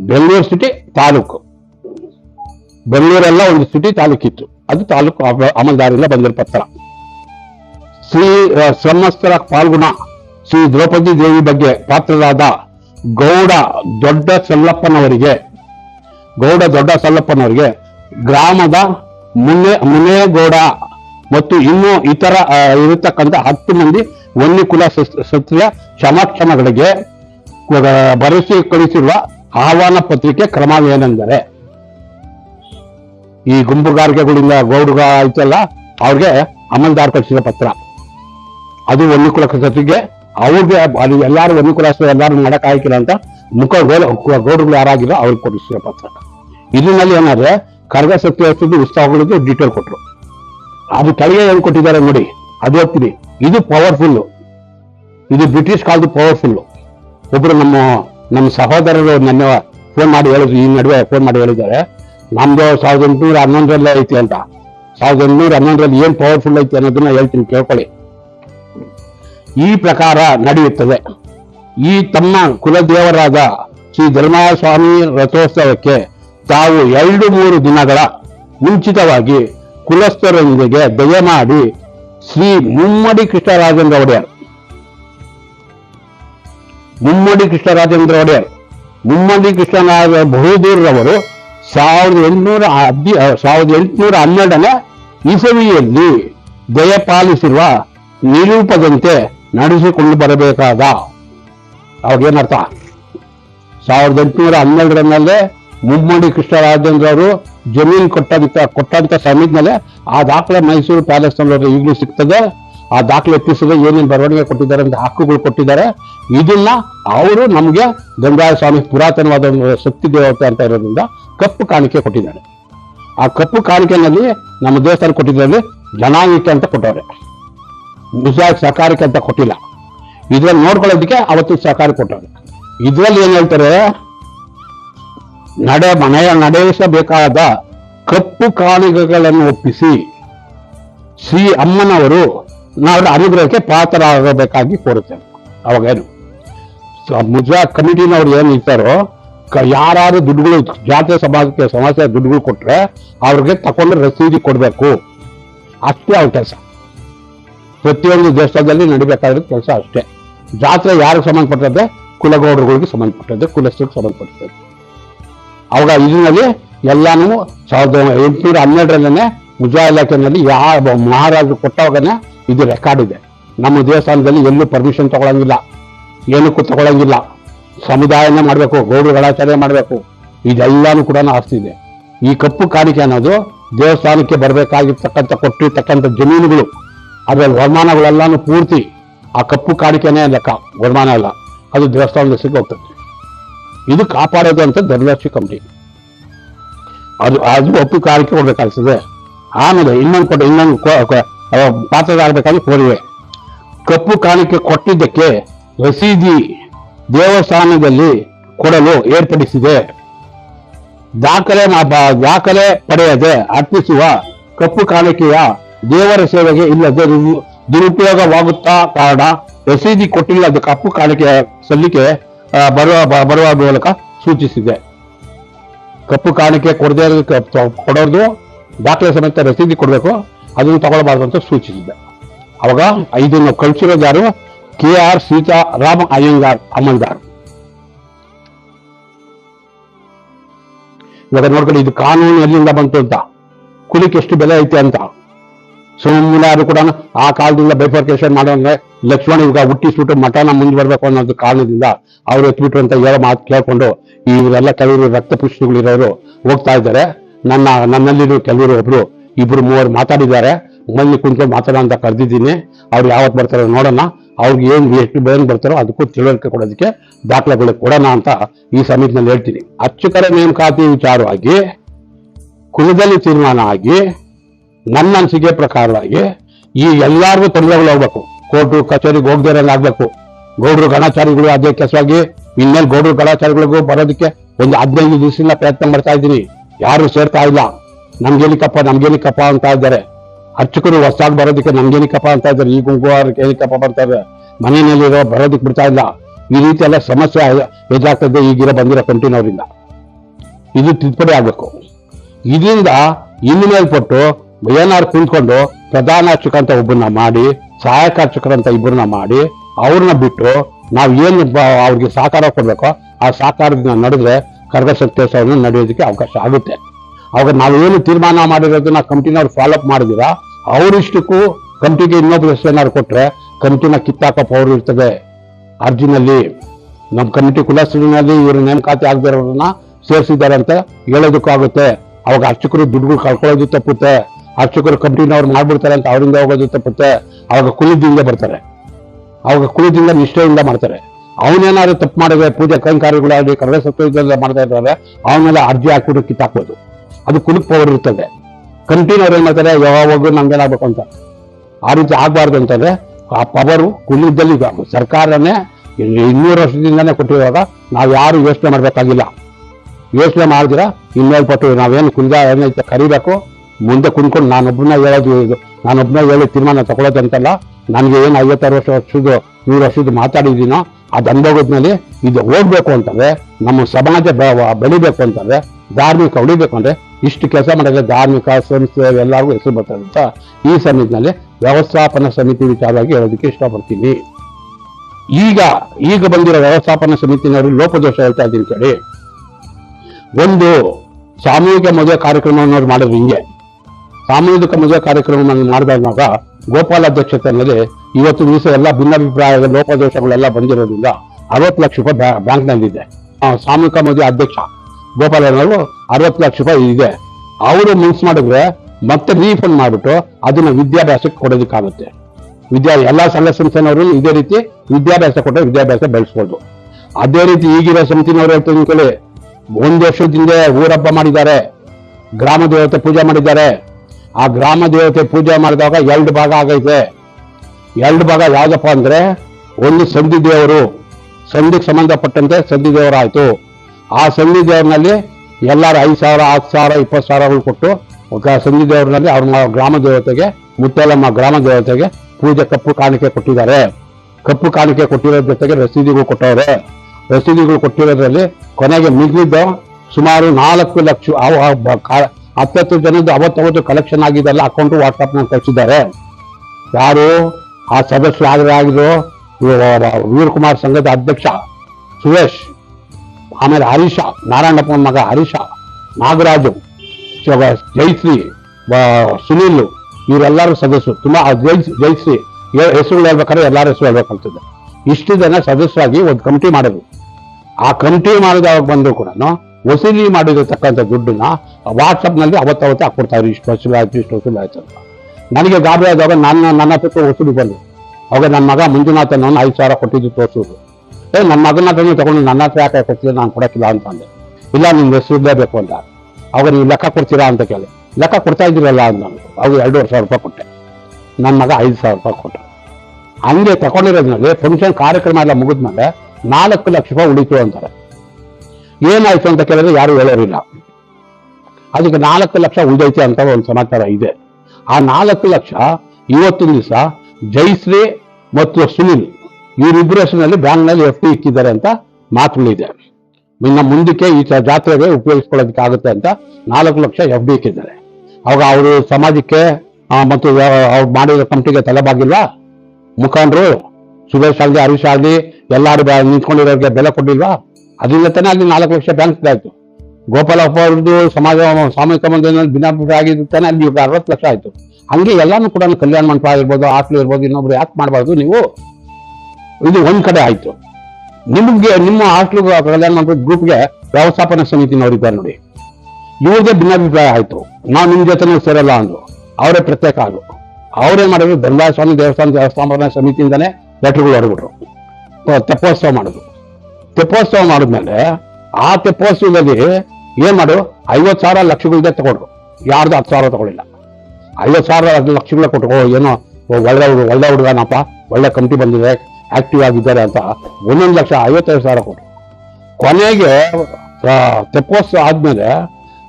ಬೆಂಗಳೂರು ಸಿಟಿ ತಾಲೂಕು. ಬೆಂಗಳೂರೆಲ್ಲ ಒಂದು ಸಿಟಿ ತಾಲೂಕಿತ್ತು. ಅದು ತಾಲೂಕು ಅಮಲ್ದಾರಿಂದ ಬಂದಿರೋ ಪತ್ರ ಶ್ರೀ ಸಮಸ್ತರ ಪಾಲ್ಗುಣ, ಶ್ರೀ ದ್ರೌಪದಿ ದೇವಿ ಬಗ್ಗೆ ಪಾತ್ರರಾದ ಗೌಡ ದೊಡ್ಡ ಸಲ್ಲಪ್ಪನವರಿಗೆ ಗೌಡ ದೊಡ್ಡ ಸಲ್ಲಪ್ಪನವರಿಗೆ ಗ್ರಾಮದ ಮುನ್ನೆ ಮುನೇಗೌಡ ಮತ್ತು ಇನ್ನೂ ಇತರ ಇರತಕ್ಕಂಥ ಹತ್ತು ಮಂದಿ ವನ್ಯ ಕುಲ ಸಸ್- ಕ್ಷತ್ರಿಯ ಕ್ಷಮಾಕ್ಷಮಗಳಿಗೆ ಬರೆಸಿ ಕಳಿಸಿರುವ ಆಹ್ವಾನ ಪತ್ರಿಕೆ ಕ್ರಮವೇನೆಂದರೆ, ಈ ಗುಂಪುಗಾರಿಕೆಗಳಿಂದ ಗೌಡುಗ ಆಯ್ತಲ್ಲ, ಅವ್ರಿಗೆ ಅಮಲ್ದಾರ್ ಕಳಿಸಿದ ಪತ್ರ. ಅದು ವನ್ಯಕುಲ ಸಸ್ಯಕ್ಕೆ ಅವ್ರಿಗೆ ಅದು ಎಲ್ಲಾರು ವನ್ಯಕುಲ ಎಲ್ಲಾರು ಮಾಡಕ್ ಆಯ್ಕಿಲ್ಲ ಅಂತ ಮುಖ ಗೌಡಗಳು ಯಾರಾಗಿರೋ ಅವ್ರಿಗೆ ಕೊಡಿಸಿದ ಪತ್ರ. ಇದನ್ನಲ್ಲಿ ಏನಾದ್ರೆ ಕರ್ಗ ಸತ್ಯ ಉತ್ಸವಗಳಿಗೆ ಡೀಟೇಲ್ ಕೊಟ್ರು. ಅದು ಕೆಳಗೆ ಏನ್ ಕೊಟ್ಟಿದ್ದಾರೆ ನೋಡಿ, ಅದು ಹೋಗ್ತೀನಿ ಇದು ಪವರ್ಫುಲ್ ಇದು ಬ್ರಿಟಿಷ್ ಕಾಲದ ಪವರ್ಫುಲ್ ಒಬ್ರು ನಮ್ಮ ನಮ್ಮ ಸಹೋದರರು ನನ್ನ ಫೋನ್ ಮಾಡಿ ಹೇಳಿದ್ರು, ಈ ನಡುವೆ ಫೋನ್ ಮಾಡಿ ಹೇಳಿದ್ದಾರೆ. ನಮ್ದು ಸಾವಿರದ ಎಂಟುನೂರ ಹನ್ನೊಂದರಲ್ಲೇ ಐತಿ ಅಂತ. ಸಾವಿರದ ಎಂಟುನೂರ ಹನ್ನೊಂದರಲ್ಲಿ ಏನ್ ಪವರ್ಫುಲ್ ಐತಿ ಅನ್ನೋದನ್ನ ಹೇಳ್ತೀನಿ, ಕೇಳ್ಕೊಳ್ಳಿ. ಈ ಪ್ರಕಾರ ನಡೆಯುತ್ತದೆ. ಈ ತಮ್ಮ ಕುಲದೇವರಾದ ಶ್ರೀ ಧರ್ಮಸ್ವಾಮಿ ಸ್ವಾಮಿ ರಥೋತ್ಸವಕ್ಕೆ ತಾವು ಎರಡು ಮೂರು ದಿನಗಳ ಮುಂಚಿತವಾಗಿ ಕುಲಸ್ಥರೊಂದಿಗೆ ದಯಮಾಡಿ ಶ್ರೀ ಮುಮ್ಮಡಿ ಕೃಷ್ಣರಾಜೇಂದ್ರ ಒಡೆಯರ್. ಮುಮ್ಮಡಿ ಕೃಷ್ಣರಾಜೇಂದ್ರ ಒಡೆಯರ್. ಮುಮ್ಮಡಿ ಕೃಷ್ಣರಾಜ ಬಹುದೂರ್ರವರು ಸಾವಿರದ ಎಂಟುನೂರ ಹದಿ ಸಾವಿರದ ಎಂಟುನೂರ ಹನ್ನೆರಡನೇ ಇಸವಿಯಲ್ಲಿ ದಯಪಾಲಿಸಿರುವ ನಿರೂಪದಂತೆ ನಡೆಸಿಕೊಂಡು ಬರಬೇಕಾದ ಅವ್ರಿಗೇನರ್ಥ? ಸಾವಿರದ ಎಂಟುನೂರ ಹನ್ನೆರಡರಲ್ಲೇ ಮುಮ್ಮಡಿ ಕೃಷ್ಣರಾಜೇಂದ್ರ ಅವರು ಜಮೀನು ಕೊಟ್ಟಂತ ಕೊಟ್ಟಂತ ಸಮಯದಲ್ಲೇ ಆ ದಾಖಲೆ ಮೈಸೂರು ಪ್ಯಾಲೇಸ್ನಲ್ಲಿ ಈಗಲೂ ಸಿಗ್ತದೆ. ಆ ದಾಖಲೆ ಎತ್ತಿಸಿದ್ರೆ ಏನೇನು ಬರವಣಿಗೆ ಕೊಟ್ಟಿದ್ದಾರೆ ಅಂತ ಹಕ್ಕುಗಳು ಕೊಟ್ಟಿದ್ದಾರೆ. ಇದನ್ನ ಅವರು ನಮಗೆ ಗಂಗಾಯ ಸ್ವಾಮಿ ಪುರಾತನವಾದ ಒಂದು ಶಕ್ತಿ ದೇವತೆ ಅಂತ ಇರೋದ್ರಿಂದ ಕಪ್ಪು ಕಾಣಿಕೆ ಕೊಟ್ಟಿದ್ದಾರೆ. ಆ ಕಪ್ಪು ಕಾಣಿಕೆನಲ್ಲಿ ನಮ್ಮ ದೇವಸ್ಥಾನ ಕೊಟ್ಟಿದ್ರಲ್ಲಿ ಜನಾಂಗಿಕೆ ಅಂತ ಕೊಟ್ಟವ್ರೆ. ನಿಜವಾಗಿ ಸಹಕಾರಕ್ಕೆ ಅಂತ ಕೊಟ್ಟಿಲ್ಲ. ಇದ್ರಲ್ಲಿ ನೋಡ್ಕೊಳ್ಳೋದಕ್ಕೆ ಅವತ್ತು ಸಹಕಾರ ಕೊಟ್ಟವ್ರೆ. ಇದ್ರಲ್ಲಿ ಏನ್ ಹೇಳ್ತಾರೆ ನಡೆ ಮನೆಯ ನಡೆಸಬೇಕಾದ ಕಪ್ಪು ಕಾಣಿಕೆಗಳನ್ನು ಒಪ್ಪಿಸಿ ಶ್ರೀ ಅಮ್ಮನವರು ನಾವು ಅನುಗ್ರಹಕ್ಕೆ ಪಾತ್ರರಾಗಬೇಕಾಗಿ ಕೋರುತ್ತೇವೆ ಅವಾಗೇನು? ಮುಜಾ ಕಮಿಟಿನವ್ರು ಏನ್ ಇರ್ತಾರೋ ಯಾರು ದುಡ್ಡುಗಳು ಜಾತಿ ಸಮಾಜಕ್ಕೆ ಸಮಾಜ ದುಡ್ಡುಗಳು ಕೊಟ್ರೆ ಅವ್ರಿಗೆ ತಕೊಂಡು ರಸೀದಿ ಕೊಡಬೇಕು. ಅಷ್ಟೇ ಅವ್ರ ಕೆಲಸ. ಪ್ರತಿಯೊಂದು ದೇಶದಲ್ಲಿ ನಡಿಬೇಕಾದ್ರೆ ಕೆಲಸ ಅಷ್ಟೇ. ಜಾತ್ರೆ ಯಾರಿಗೆ ಸಂಬಂಧಪಟ್ಟದೆ ಕುಲಗೌಡರುಗಳಿಗೆ ಸಂಬಂಧಪಟ್ಟದ್ದು, ಕುಲಸ್ಥರಿಗೆ ಸಂಬಂಧಪಟ್ಟದ್ದು. ಅವಾಗ ಇದರಲ್ಲಿ ಎಲ್ಲಾನು ಸಾವಿರದ ಎಂಟುನೂರ ಹನ್ನೆರಡರಲ್ಲೇ ಮುಜಾ ಇಲಾಖೆನಲ್ಲಿ ಯಾವ ಮಹಾರಾಜರು ಕೊಟ್ಟವಾಗನೇ ಇದು ರೆಕಾರ್ಡ್ ಇದೆ. ನಮ್ಮ ದೇವಸ್ಥಾನದಲ್ಲಿ ಎಲ್ಲೂ ಪರ್ಮಿಷನ್ ತಗೊಳ್ಳೋಂಗಿಲ್ಲ ಏನಕ್ಕೂ ತಗೊಳ್ಳೋಂಗಿಲ್ಲ ಸಮುದಾಯನೇ ಮಾಡಬೇಕು ಗೌಡರುಗಳಾಚಾರ್ಯ ಮಾಡಬೇಕು. ಇದೆಲ್ಲಾನು ಕೂಡ ಆಸ್ತಿ ಈ ಕಪ್ಪು ಕಾಣಿಕೆ ಅನ್ನೋದು ದೇವಸ್ಥಾನಕ್ಕೆ ಬರಬೇಕಾಗಿರ್ತಕ್ಕಂಥ, ಕೊಟ್ಟಿರ್ತಕ್ಕಂಥ ಜಮೀನುಗಳು, ಅದರಲ್ಲಿ ವರಮಾನಗಳೆಲ್ಲಾನು ಪೂರ್ತಿ ಆ ಕಪ್ಪು ಕಾಣಿಕೆನೇ ಲೆಕ್ಕ, ವರಮಾನ ಅಲ್ಲ. ಅದು ದೇವಸ್ಥಾನದ ಹೆಸರಿಗೆ ಹೋಗ್ತದೆ ಇದು ಕಾಪಾಡೋದು ಅಂತ ಧನಲಕ್ಷ್ಮಿ ಕಮಿಟಿ ಅದು ಅದು ಒಪ್ಪು ಕಾಲಕ್ಕೆ ಕೊಡಬೇಕಾಗ್ತದೆ. ಆಮೇಲೆ ಇನ್ನೊಂದು ಕೊಟ್ಟು, ಇನ್ನೊಂದು ಪಾತ್ರದಾಗಬೇಕಾದ್ರೆ ಕೋರಿವೆ. ಕಪ್ಪು ಕಾಣಿಕೆ ಕೊಟ್ಟಿದ್ದಕ್ಕೆ ರಸೀದಿ ದೇವಸ್ಥಾನದಲ್ಲಿ ಕೊಡಲು ಏರ್ಪಡಿಸಿದೆ. ದಾಖಲೆ ದಾಖಲೆ ಪಡೆಯದೆ ಅರ್ಪಿಸುವ ಕಪ್ಪು ಕಾಣಿಕೆಯ ದೇವರ ಸೇವೆಗೆ ಇಲ್ಲದೆ ದುರುಪಯೋಗವಾಗುತ್ತಾ ಕಾರಣ ರಸೀದಿ ಕೊಟ್ಟಿಲ್ಲದ ಕಪ್ಪು ಕಾಣಿಕೆ ಸಲ್ಲಿಕೆ ಬರುವ ಬರುವ ಮೂಲಕ ಸೂಚಿಸಿದೆ. ಕಪ್ಪು ಕಾಣಿಕೆ ಕೊಡದೇ ಕೊಡೋದು ದಾಖಲೆ ಸಮೇತ ರಸೀದಿ ಕೊಡಬೇಕು, ಅದನ್ನು ತಗೊಳ್ಬಾರ್ದು ಅಂತ ಸೂಚಿಸಿದೆ. ಅವಾಗ ಇದನ್ನು ಕಳಿಸಿರೋದು ಯಾರು? ಕೆ ಆರ್ ಸೀತಾರಾಮ ಅಯ್ಯಂಗಾರ್, ಅಮಲ್ದಾರ್. ಇವಾಗ ಇದು ಕಾನೂನು ಎಲ್ಲಿಂದ ಬಂತು ಅಂತ. ಕುಲಿಕ್ಕೆ ಎಷ್ಟು ಬೆಲೆ ಐತೆ ಅಂತ. ಸುಮ್ಮನೆ ಅದು ಕೂಡ ಆ ಕಾಲದಿಂದ ಬೈಫರ್ಕೇಶನ್ ಮಾಡೋಂಗೆ ಲಕ್ಷ್ಮಣ ಈಗ ಹುಟ್ಟಿಸ್ಬಿಟ್ಟು ಮಠನ ಮುಂದೆ ಬರ್ಬೇಕು ಅನ್ನೋದು ಕಾರಣದಿಂದ ಅವ್ರು ಎತ್ಬಿಟ್ರು ಅಂತ ಹೇಳೋ ಮಾತು ಕೇಳ್ಕೊಂಡು ಇವರೆಲ್ಲ ಕೆಲವರು ರಕ್ತ ಪುಷ್ಟಿಗಳಿರೋರು ಹೋಗ್ತಾ ಇದ್ದಾರೆ. ನನ್ನ, ನನ್ನಲ್ಲಿರೋ ಕೆಲವರು ಒಬ್ರು, ಇಬ್ರು ಮೂವರು ಮಾತಾಡಿದ್ದಾರೆ. ಮಲ್ಲಿ ಕುಂತ್ಕೊಂಡು ಮಾತಾಡೋ ಅಂತ ಕರೆದಿದ್ದೀನಿ. ಅವ್ರು ಯಾವತ್ತು ಬರ್ತಾರೋ ನೋಡೋಣ. ಅವ್ರಿಗೆ ಏನು, ಎಷ್ಟು ಬೇಗ ಬರ್ತಾರೋ ಅದಕ್ಕೂ ತಿಳುವಳಿಕೆ ಕೊಡೋದಕ್ಕೆ ದಾಖಲೆಗಳು ಕೊಡೋಣ ಅಂತ ಈ ಸಮಿತಿನಲ್ಲಿ ಹೇಳ್ತೀನಿ. ಅಚ್ಚುಕರ ನೇಮಕಾತಿ ವಿಚಾರವಾಗಿ, ಕುಲದಲ್ಲಿ ತೀರ್ಮಾನ ಆಗಿ ನನ್ನ ಅನಿಸಿಕೆ ಪ್ರಕಾರವಾಗಿ ಈ ಎಲ್ಲಾರ್ಗೂ ತೊಂದರೆಗಳು ಹೋಗ್ಬೇಕು ಕೋರ್ಟು, ಕಚೇರಿಗೆ ಹೋಗದೇ ಆಗ್ಬೇಕು. ಗೌಡ್ರು ಗಣಾಚಾರಿಗಳು ಅದೇ ಕೆಸವಾಗಿ ಇನ್ನೇನು ಗೌಡ್ರು ಗಣಾಚಾರಿಗಳಿಗೂ ಬರೋದಕ್ಕೆ ಒಂದು ಹದಿನೈದು ದಿವಸದಿಂದ ಪ್ರಯತ್ನ ಮಾಡ್ತಾ ಇದ್ದೀನಿ. ಯಾರು ಸೇರ್ತಾ ಇಲ್ಲ. ನಮ್ಗೇನಿಕಪ್ಪ ನಮ್ಗೇನಿಕಪ್ಪ ಅಂತ ಇದ್ದಾರೆ. ಅರ್ಚಕರು ಹೊಸದಾಗಿ ಬರೋದಕ್ಕೆ ನಮ್ಗೇನಿಕಪ್ಪ ಅಂತ ಇದ್ದಾರೆ. ಈ ಗುಂಪುವಾರಕ್ಕೆ ಏನಕ್ಕಪ್ಪ ಬರ್ತಾರೆ? ಮನೆಯಲ್ಲಿರೋ ಬರೋದಕ್ಕೆ ಬಿಡ್ತಾ ಇಲ್ಲ. ಈ ರೀತಿ ಎಲ್ಲ ಸಮಸ್ಯೆ ಎದುರಾಗ್ತದೆ ಈಗಿರೋ ಬಂದಿರೋ ಕಂಟಿನವರಿಂದ ಇದು ತಿದ್ದುಪಡಿ ಆಗಬೇಕು. ಇದರಿಂದ ಇನ್ನು ಮೇಲ್ಪಟ್ಟು ಏನಾರು ಕುಂತ್ಕೊಂಡು ಪ್ರಧಾನ ಅರ್ಚಕ ಅಂತ ಒಬ್ಬರನ್ನ ಮಾಡಿ, ಸಹಾಯಕ ಅರ್ಚಕರಂತ ಇಬ್ಬರನ್ನ ಮಾಡಿ, ಅವ್ರನ್ನ ಬಿಟ್ಟು ನಾವು ಏನು ಅವ್ರಿಗೆ ಸಹಕಾರ ಕೊಡ್ಬೇಕೋ ಆ ಸಹಕಾರದಿಂದ ನಡೆದ್ರೆ ಕರ್ಗ ಸತ್ಯೋತ್ಸವನ ನಡೆಯೋದಕ್ಕೆ ಅವಕಾಶ ಆಗುತ್ತೆ. ಅವಾಗ ಏನು ತೀರ್ಮಾನ ಮಾಡಿರೋದನ್ನ ಕಂಪ್ನಿನವ್ರು ಫಾಲೋ ಅಪ್ ಮಾಡಿದಿರಾ ಅವರಿಷ್ಟಕ್ಕೂ ಕಮಿಟಿಗೆ ಇನ್ನೊಂದು ಹೆಸರು ಏನಾದ್ರು ಕೊಟ್ರೆ ಕಿತ್ತಾಕ ಪವರ್ ಇರ್ತದೆ. ಅರ್ಜಿನಲ್ಲಿ ನಮ್ಮ ಕಮಿಟಿ ಕುಲಸ್ಥಿನಲ್ಲಿ ಇವರು ನೇಮಕಾತಿ ಆಗದಿರೋರನ್ನ ಸೇರಿಸಿದ್ದಾರೆ ಅಂತ ಹೇಳೋದಕ್ಕೂ ಆಗುತ್ತೆ. ಅವಾಗ ಅರ್ಚಕರು ದುಡ್ಡುಗಳು ಕಳ್ಕೊಳ್ಳೋದು ತಪ್ಪುತ್ತೆ. ಅರ್ಚಕರು ಕಂಪ್ನಿನವ್ರು ಮಾಡ್ಬಿಡ್ತಾರೆ ಅಂತ ಅವರಿಂದ ಹೋಗೋದು ತಪ್ಪುತ್ತೆ ಅವಾಗ ಕುಲದಿಂದ ಬರ್ತಾರೆ. ಅವಾಗ ಕುಲದಿಂದ ನಿಷ್ಠೆಯಿಂದ ಮಾಡ್ತಾರೆ. ಅವನೇನಾದ್ರು ತಪ್ಪು ಮಾಡಿದ್ರೆ ಪೂಜೆ ಕೈಂಕಾರ್ಯಗಳಾಗಲಿ ಸತ್ತು ಸತ್ವದಿಂದ ಮಾಡ್ತಾ ಇದ್ದಾರೆ ಅವನ್ನೆಲ್ಲ ಅರ್ಜಿ ಹಾಕ್ಬಿಟ್ಟು ಕಿತ್ತಾಕ್ಬೋದು. ಅದು ಕುಲಕ್ ಪವರ್ ಇರ್ತದೆ. ಕಂಟಿನ್ಯೂರ್ ಏನ್ ಮಾಡ್ತಾರೆ ಯಾವಾಗೂ ನಮ್ಗೇನಾಗ್ಬೇಕು ಅಂತ. ಆ ರೀತಿ ಆಗ್ಬಾರ್ದು ಅಂತಂದ್ರೆ, ಆ ಪವರು ಕುಲಿದ್ದಲ್ಲಿ ಸರ್ಕಾರನೇ ಇನ್ನೂರು ವರ್ಷದಿಂದನೇ ಕೊಟ್ಟಿರುವಾಗ ನಾವು ಯಾರು ಯೋಚನೆ ಮಾಡಬೇಕಾಗಿಲ್ಲ. ಯೋಚನೆ ಮಾಡಿದಿರ ಇನ್ನೇಳ್ಪಟ್ಟು ನಾವೇನು ಕುಲಿದ ಏನೈತೆ ಕರಿಬೇಕು ಮುಂದೆ ಕುಂದ್ಕೊಂಡು ನಾನೊಬ್ಬನ ಹೇಳೋದು ನಾನೊಬ್ಬನ ಹೇಳಿ ತೀರ್ಮಾನ ತಗೊಳ್ಳೋದು ಅಂತಲ್ಲ, ನನಗೆ ಏನು ಐವತ್ತಾರು ವರ್ಷ ವರ್ಷದ್ದು ನೂರು ವರ್ಷದ್ದು ಮಾತಾಡಿದ್ದೀನೋ, ಅದು ಮೇಲೆ ಇದು ಹೋಗ್ಬೇಕು ಅಂತಂದ್ರೆ, ನಮ್ಮ ಸಮಾಜ ಬೆಳಿಬೇಕು ಅಂತಂದ್ರೆ, ಧಾರ್ಮಿಕ ಉಳಿಬೇಕು ಅಂದ್ರೆ, ಇಷ್ಟು ಕೆಲಸ ಮಾಡಿದ್ರೆ ಧಾರ್ಮಿಕ, ಸಂಸ್ಥೆ ಎಲ್ಲರಿಗೂ ಹೆಸರು ಬರ್ತದೆ ಅಂತ ಈ ಸಮಿತಿನಲ್ಲಿ ವ್ಯವಸ್ಥಾಪನಾ ಸಮಿತಿ ವಿಚಾರವಾಗಿ ಹೇಳೋದಕ್ಕೆ ಇಷ್ಟಪಡ್ತೀನಿ. ಈಗ ಈಗ ಬಂದಿರೋ ವ್ಯವಸ್ಥಾಪನಾ ಸಮಿತಿನವರು ಲೋಪದೋಷ ಹೇಳ್ತಾ ಇದ್ದೀನಿ ಕೇಳಿ. ಒಂದು ಸಾಮೂಹಿಕ ಮದುವೆ ಕಾರ್ಯಕ್ರಮವನ್ನು ಮಾಡೋದು ಮಾಡಿದ್ರು ಹಿಂಗೆ. ಸಾಮೂಹಿಕ ಮದುವೆ ಕಾರ್ಯಕ್ರಮವನ್ನು ಮಾಡಿದಾಗ ಗೋಪಾಲ ಅಧ್ಯಕ್ಷತೆಯಲ್ಲಿ ಇವತ್ತು ದಿವಸ ಎಲ್ಲ ಭಿನ್ನಾಭಿಪ್ರಾಯದ ಲೋಪದೋಷಗಳೆಲ್ಲ ಬಂದಿರೋದ್ರಿಂದ ಅರವತ್ತು ಲಕ್ಷ ರೂಪಾಯಿ ಬ್ಯಾ- ಬ್ಯಾಂಕ್ನಲ್ಲಿದೆ. ಸಾಮೂಹಿಕ ಮದುವೆ ಅಧ್ಯಕ್ಷ ಗೋಪಾಲನವರು ಅರವತ್ತು ಲಕ್ಷ ರೂಪಾಯಿ ಇದೆ. ಅವರು ಮಿಸ್ ಮಾಡಿದ್ರೆ ಮತ್ತೆ ರೀಫಂಡ್ ಮಾಡಿಬಿಟ್ಟು ಅದನ್ನ ವಿದ್ಯಾಭ್ಯಾಸಕ್ಕೆ ಕೊಡೋದಕ್ಕಾಗುತ್ತೆ. ವಿದ್ಯಾ ಎಲ್ಲ ಸಂಘ ಸಂಸ್ಥೆನವರು ಇದೇ ರೀತಿ ವಿದ್ಯಾಭ್ಯಾಸ ಕೊಟ್ಟರೆ ವಿದ್ಯಾಭ್ಯಾಸ ಬೆಳೆಸ್ಬೋದು. ಅದೇ ರೀತಿ ಈಗಿರೋ ಸಮಿತಿನವರು ಹೇಳ್ತೀನಿ ಕೇಳಿ ಒಂದು ವರ್ಷದಿಂದ ಊರಬ್ಬ ಮಾಡಿದ್ದಾರೆ ಗ್ರಾಮ ದೇವತೆ ಪೂಜೆ ಮಾಡಿದ್ದಾರೆ ಆ ಗ್ರಾಮ ದೇವತೆ ಪೂಜೆ ಮಾಡಿದಾಗ ಎರಡು ಭಾಗ ಆಗೈತೆ. ಎರಡು ಭಾಗ ಯಾವ್ದಪ್ಪ ಅಂದ್ರೆ ಒಂದು ಸಂಧಿ ದೇವರು, ಸಂಧಿಗೆ ಸಂಬಂಧಪಟ್ಟಂತೆ ಸಂಧಿ ದೇವರಾಯಿತು. ಆ ಸಂಧಿ ದೇವರಿನಲ್ಲಿ ಎಲ್ಲರ ಐದು ಸಾವಿರ, ಹತ್ತು ಸಾವಿರ, ಇಪ್ಪತ್ತು ಸಾವಿರಗಳು ಕೊಟ್ಟು ಸಂಧಿ ದೇವರಲ್ಲಿ ಅವ್ರ ಗ್ರಾಮ ದೇವತೆಗೆ ಮುತ್ತಲಮ್ಮ ಗ್ರಾಮ ದೇವತೆಗೆ ಪೂಜೆ ಕಪ್ಪು ಕಾಣಿಕೆ ಕೊಟ್ಟಿದ್ದಾರೆ. ಕಪ್ಪು ಕಾಣಿಕೆ ಕೊಟ್ಟಿರೋದ್ರ ಜೊತೆಗೆ ರಸೀದಿಗಳು ಕೊಟ್ಟವ್ರೆ. ರಸೀದಿಗಳು ಕೊಟ್ಟಿರೋದ್ರಲ್ಲಿ ಕೊನೆಗೆ ಮಿಗಿದ್ದು ಸುಮಾರು ನಾಲ್ಕು ಲಕ್ಷ ಹತ್ತತ್ತು ಜನದ್ದು ಅವತ್ತವತ್ತು ಕಲೆಕ್ಷನ್ ಆಗಿದೆಲ್ಲ ಅಕೌಂಟ್ ವಾಟ್ಸಪ್ನ ಕಳಿಸಿದ್ದಾರೆ. ಯಾರು ಆ ಸದಸ್ಯರು ಆಗಿರೋ ವೀರಕುಮಾರ್ ಸಂಘದ ಅಧ್ಯಕ್ಷ ಸುರೇಶ್, ಆಮೇಲೆ ಹರೀಶ, ನಾರಾಯಣಪ್ಪನ ಮಗ ಹರೀಶ, ನಾಗರಾಜು ಜೈಶ್ರೀ ಸುನೀಲ್, ಇವರೆಲ್ಲರೂ ಸದಸ್ಯರು. ತುಂಬಾ ಜೈ ಜೈಶ್ರೀ ಹೆಸರು ಹೆಸರುಗಳು ಹೇಳ್ಬೇಕಾದ್ರೆ ಎಲ್ಲರ ಹೆಸರು ಹೇಳ್ಬೇಕಂತಿದ್ದೆ ಇಷ್ಟು ಜನ ಸದಸ್ಯರಾಗಿ ಒಂದು ಕಮಿಟಿ ಮಾಡಿದ್ರು. ಆ ಕಮಿಟಿ ಮಾಡಿದವಾಗ ಬಂದ್ರು ಕೂಡ ವಸೂಲಿ ಮಾಡಿರತಕ್ಕಂಥ ದುಡ್ಡನ್ನ ವಾಟ್ಸಪ್ನಲ್ಲಿ ಅವತ್ತವತ್ತೇ ಹಾಕ್ಕೊಡ್ತಾರೆ ಇಷ್ಟು ವಸೂಲಿ ಆಯಿತು, ಇಷ್ಟು ವಸೂಲಿ ಆಯಿತು ಅಂತ. ನನಗೆ ಗಾಬರಿ ಆದಾಗ ನನ್ನ ನನ್ನ ಹತ್ರ ವಸೂಲಿ ಬಂದು ಅವಾಗ ನನ್ನ ಮಗ ಮಂಜುನಾಥನವನು ಐದು ಸಾವಿರ ಕೊಟ್ಟಿದ್ದು ತೋರಿಸೋದು ಏ, ನನ್ನ ಮಗನ ಹತ್ರನೂ ತಗೊಂಡು ನನ್ನ ಹತ್ರ ಯಾಕೆ ಕೊಡ್ತೀನಿ ನಾನು ಕೊಡೋಕ್ಕಿಲ್ಲ ಅಂತ ಅಂದೆ. ಇಲ್ಲ ನಿಮ್ಗೆ ಬೇಕು ಅಂತ ಅವಾಗ ನೀವು ಲೆಕ್ಕ ಕೊಡ್ತೀರಾ ಅಂತ ಕೇಳಿ. ಲೆಕ್ಕ ಕೊಡ್ತಾ ಇದ್ದೀರಲ್ಲ ಅಂತ ನಾನು ಅವಾಗ ಎರಡೂವರೆ ಸಾವಿರ ರೂಪಾಯಿ ಕೊಟ್ಟೆ. ನನ್ನ ಮಗ ಐದು ಸಾವಿರ ರೂಪಾಯಿ ಕೊಟ್ಟ. ಹಂಗೆ ತಗೊಂಡಿರೋದ್ರಲ್ಲಿ ಫಂಕ್ಷನ್ ಕಾರ್ಯಕ್ರಮ ಎಲ್ಲ ಮುಗಿದ್ಮೇಲೆ ನಾಲ್ಕು ಲಕ್ಷ ರೂಪಾಯಿ ಉಳಿತು ಅಂತಾರೆ. ಏನಾಯ್ತು ಅಂತ ಕೇಳಿದ್ರೆ ಯಾರು ಹೇಳೋರಿಲ್ಲ. ಅದಕ್ಕೆ ನಾಲ್ಕು ಲಕ್ಷ ಉಳಿದೈತೆ ಅಂತ ಒಂದು ಸಮಾಚಾರ ಇದೆ. ಆ ನಾಲ್ಕು ಲಕ್ಷ ಇವತ್ತಿನ ದಿವಸ ಜೈಶ್ರೀ ಮತ್ತು ಸುನಿಲ್ ಇವರಿಬ್ಬರ ಹೆಸರಿನಲ್ಲಿ ಬ್ಯಾಂಕ್ನಲ್ಲಿ ಎಫ್ ಡಿ ಇಕ್ಕಿದ್ದಾರೆ ಅಂತ ಮಾತುಗಳಿದೆ. ಇನ್ನು ಮುಂದಕ್ಕೆ ಈ ಜಾತ್ರೆಗೆ ಉಪಯೋಗಿಸ್ಕೊಳ್ಳೋದಕ್ಕೆ ಆಗುತ್ತೆ ಅಂತ ನಾಲ್ಕು ಲಕ್ಷ ಎಫ್ ಡಿ ಇಕ್ಕಿದ್ದಾರೆ. ಅವಾಗ ಅವರು ಸಮಾಜಕ್ಕೆ ಮತ್ತು ಅವ್ರು ಮಾಡಿರೋ ಕಂಪ್ನಿಗೆ ತಲೆಬಾಗಿಲ್ವಾ? ಮುಖಂಡರು ಸುರೇಶ್ ಆಗಲಿ, ಹರೀಶ್ ಆಗಲಿ, ಎಲ್ಲರೂ ನಿಂತ್ಕೊಂಡಿರೋರಿಗೆ ಬೆಲೆ ಕೊಟ್ಟಿಲ್ವಾ ಅದರಿಂದ ತಾನೇ ಅಲ್ಲಿ ನಾಲ್ಕು ಲಕ್ಷ ಬ್ಯಾಂಕ್ ಆಯಿತು ಗೋಪಾಲಪ್ಪ ಅವ್ರದ್ದು ಸಮಾಜ ಸಾಮೂಹಿಕ ಮಂದಿರದಲ್ಲಿ ಭಿನ್ನಾಭಿಪ್ರಾಯ ಆಗಿದ್ದು ತಾನೇ ಅಲ್ಲಿ ಅರವತ್ತು ಲಕ್ಷ ಆಯಿತು. ಹಂಗೆ ಎಲ್ಲಾನು ಕೂಡ ಕಲ್ಯಾಣ ಮಂಟಪ ಆಗಿರ್ಬೋದು ಹಾಸ್ಟೆಲ್ ಇರ್ಬೋದು ಇನ್ನೊಬ್ರು ಯಾಕೆ ಮಾಡಬಾರ್ದು ನೀವು? ಇದು ಒಂದು ಕಡೆ ಆಯ್ತು. ನಿಮಗೆ, ನಿಮ್ಮ ಹಾಸ್ಟೆಲ್ ಕಲ್ಯಾಣ ಮಂಟಪ ಗ್ರೂಪ್ಗೆ ವ್ಯವಸ್ಥಾಪನಾ ಸಮಿತಿನವರಿದ್ದಾರೆ ನೋಡಿ. ಇವ್ರಿಗೆ ಭಿನ್ನಾಭಿಪ್ರಾಯ ಆಯ್ತು. ನಾವು ನಿಮ್ಮ ಜೊತೆ ಸೇರಲ್ಲ ಅಂದರು. ಅವರೇ ಪ್ರತ್ಯೇಕ ಆದರು. ಅವರೇ ಮಾಡಿದ್ರು ಧರ್ಮರಾಯ ಸ್ವಾಮಿ ದೇವಸ್ಥಾನ ವ್ಯವಸ್ಥಾಪನಾ ಸಮಿತಿಯಿಂದನೇ ಲೆಟರ್ಗಳು ಹೊರಬಿಟ್ರು. ತಪ್ಪೋತ್ಸವ ಮಾಡಿದ್ರು ತೆಪ್ಪೋತ್ಸವ ಮಾಡಿದ್ಮೇಲೆ ಆ ತೆಪ್ಪೋತ್ಸವದಲ್ಲಿ ಏನ್ ಮಾಡು? ಐವತ್ ಸಾವಿರ ಲಕ್ಷಗಳಿದೆ ತಗೊಂಡ್ರು. ಯಾರ್ದು ಹತ್ತು ಸಾವಿರ ತಗೊಳ್ಳಿಲ್ಲ. ಐವತ್ತು ಸಾವಿರ ಲಕ್ಷಗಳ ಕೊಟ್ಟು ಏನೋ ಒಳ್ಳೆ ಒಳ್ಳೆ ಹುಡುಗನಪ್ಪ. ಒಳ್ಳೆ ಕಮಿಟಿ ಬಂದಿದೆ ಆಕ್ಟಿವ್ ಆಗಿದ್ದಾರೆ ಅಂತ ಒಂದೊಂದು ಲಕ್ಷ ಐವತ್ತೈದು ಸಾವಿರ ಕೊಟ್ಟರು ಕೊನೆಗೆ ತೆಪ್ಪೋತ್ಸವ ಆದ್ಮೇಲೆ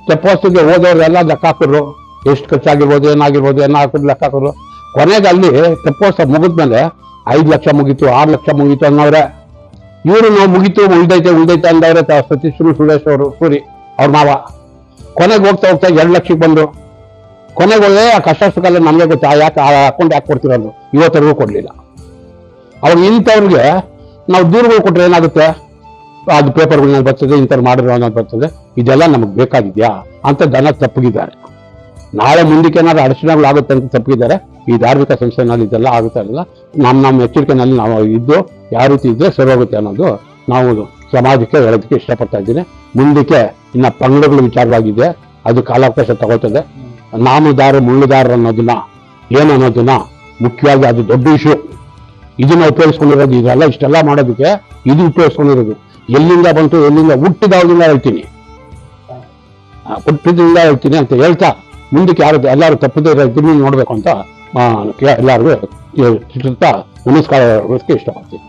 ತೆಪ್ಪೋತ್ಸವಕ್ಕೆ ಹೋದವ್ರೆಲ್ಲ ಲೆಕ್ಕ ಹಾಕಿದ್ರು. ಎಷ್ಟು ಖರ್ಚಾಗಿರ್ಬೋದು, ಏನಾಗಿರ್ಬೋದು, ಏನೋ ಹಾಕಿದ್ರು, ಲೆಕ್ಕ ಹಾಕಿದ್ರು. ಕೊನೆಗೆ ಅಲ್ಲಿ ತೆಪ್ಪೋತ್ಸವ ಮುಗಿದ್ಮೇಲೆ ಐದು ಲಕ್ಷ ಮುಗೀತು, ಆರು ಲಕ್ಷ ಮುಗೀತು ಅನ್ನೋರೆ ಇವರು ನಾವು ಮುಗಿತು, ಉಳ್ದೈತೆ ಉಳ್ದೈತೆ ಅಂದವ್ರೆ ಸತೀಶ್ ಸುರೇಶ್ ಅವರು, ಸೂರಿ, ಅವ್ರ ಮಾವ. ಕೊನೆಗೆ ಹೋಗ್ತಾ ಹೋಗ್ತಾ ಎರಡು ಲಕ್ಷಕ್ಕೆ ಬಂದರು. ಕೊನೆಗೆ ಹೋದ್ರೆ ಆ ಕಷ್ಟ ಸುಖಲ್ಲ ನಮಗೆ ಆ ಯಾಕೆ ಆ ಯಾಕೆ ಕೊಡ್ತಿರೋದು ಇವತ್ತರೆಗೂ ಕೊಡಲಿಲ್ಲ. ಅವ್ರು ಇಂಥವ್ರಿಗೆ ನಾವು ದೂರುಗಳು ಕೊಟ್ಟರೆ ಏನಾಗುತ್ತೆ? ಅದು ಪೇಪರ್ಗಳನ್ನ ಬರ್ತದೆ, ಇಂಥವ್ರು ಮಾಡಿದ್ರು ಅನ್ನೋದು ಬರ್ತದೆ, ಇದೆಲ್ಲ ನಮಗೆ ಬೇಕಾಗಿದೆಯಾ ಅಂತ ಜನ ತಪ್ಪಗಿದ್ದಾರೆ. ನಾಳೆ ಮುಂದಕ್ಕೆ ಏನಾದ್ರು ಅಡಚಣೆಗಳು ಆಗುತ್ತೆ ಅಂತ ತಪ್ಪಗಿದ್ದಾರೆ. ಈ ಧಾರ್ಮಿಕ ಸಂಸ್ಥೆನಲ್ಲಿ ಇದೆಲ್ಲ ಆಗುತ್ತಾ ಅಲ್ಲ ನಮ್ಮ ನಮ್ಮ ಎಚ್ಚರಿಕೆನಲ್ಲಿ ನಾವು ಇದ್ದು ಯಾವ ರೀತಿ ಇದ್ರೆ ಹೋಗುತ್ತೆ ಅನ್ನೋದು ನಾವು ಸಮಾಜಕ್ಕೆ ಹೇಳೋದಕ್ಕೆ ಇಷ್ಟಪಡ್ತಾ ಇದ್ದೀನಿ. ಮುಂದಕ್ಕೆ ಇನ್ನ ಪಂಗಡಗಳ ವಿಚಾರವಾಗಿದೆ ಅದು ಕಾಲಾವಕಾಶ ತಗೋತದೆ ನಾಮದಾರ, ಮುಳ್ಳುದಾರ ಅನ್ನೋದನ್ನ ಏನು ಅನ್ನೋದನ್ನ ಮುಖ್ಯವಾಗಿ ಅದು ದೊಡ್ಡ ಇಶ್ಯೂ ಇದನ್ನ ಉಪಯೋಗಿಸ್ಕೊಂಡಿರೋದು ಇದೆಲ್ಲ ಇಷ್ಟೆಲ್ಲ ಮಾಡೋದಕ್ಕೆ ಇದು ಉಪಯೋಗಿಸ್ಕೊಂಡಿರೋದು. ಎಲ್ಲಿಂದ ಬಂತು, ಎಲ್ಲಿಂದ ಹುಟ್ಟಿದಾವದಿಂದ ಹೇಳ್ತೀನಿ. ಹುಟ್ಟಿದ್ರಿಂದ ಹೇಳ್ತೀನಿ ಅಂತ ಹೇಳ್ತಾ ಮುಂದಕ್ಕೆ ಯಾರು, ಎಲ್ಲರೂ ತಪ್ಪದೇ ಇರೋದನ್ನ ನೋಡಬೇಕು ಅಂತ ಎಲ್ಲರಿಗೂ ಹೇಳ್ತಾ ನಮಸ್ಕಾರ ಇಷ್ಟಪಡ್ತೀನಿ.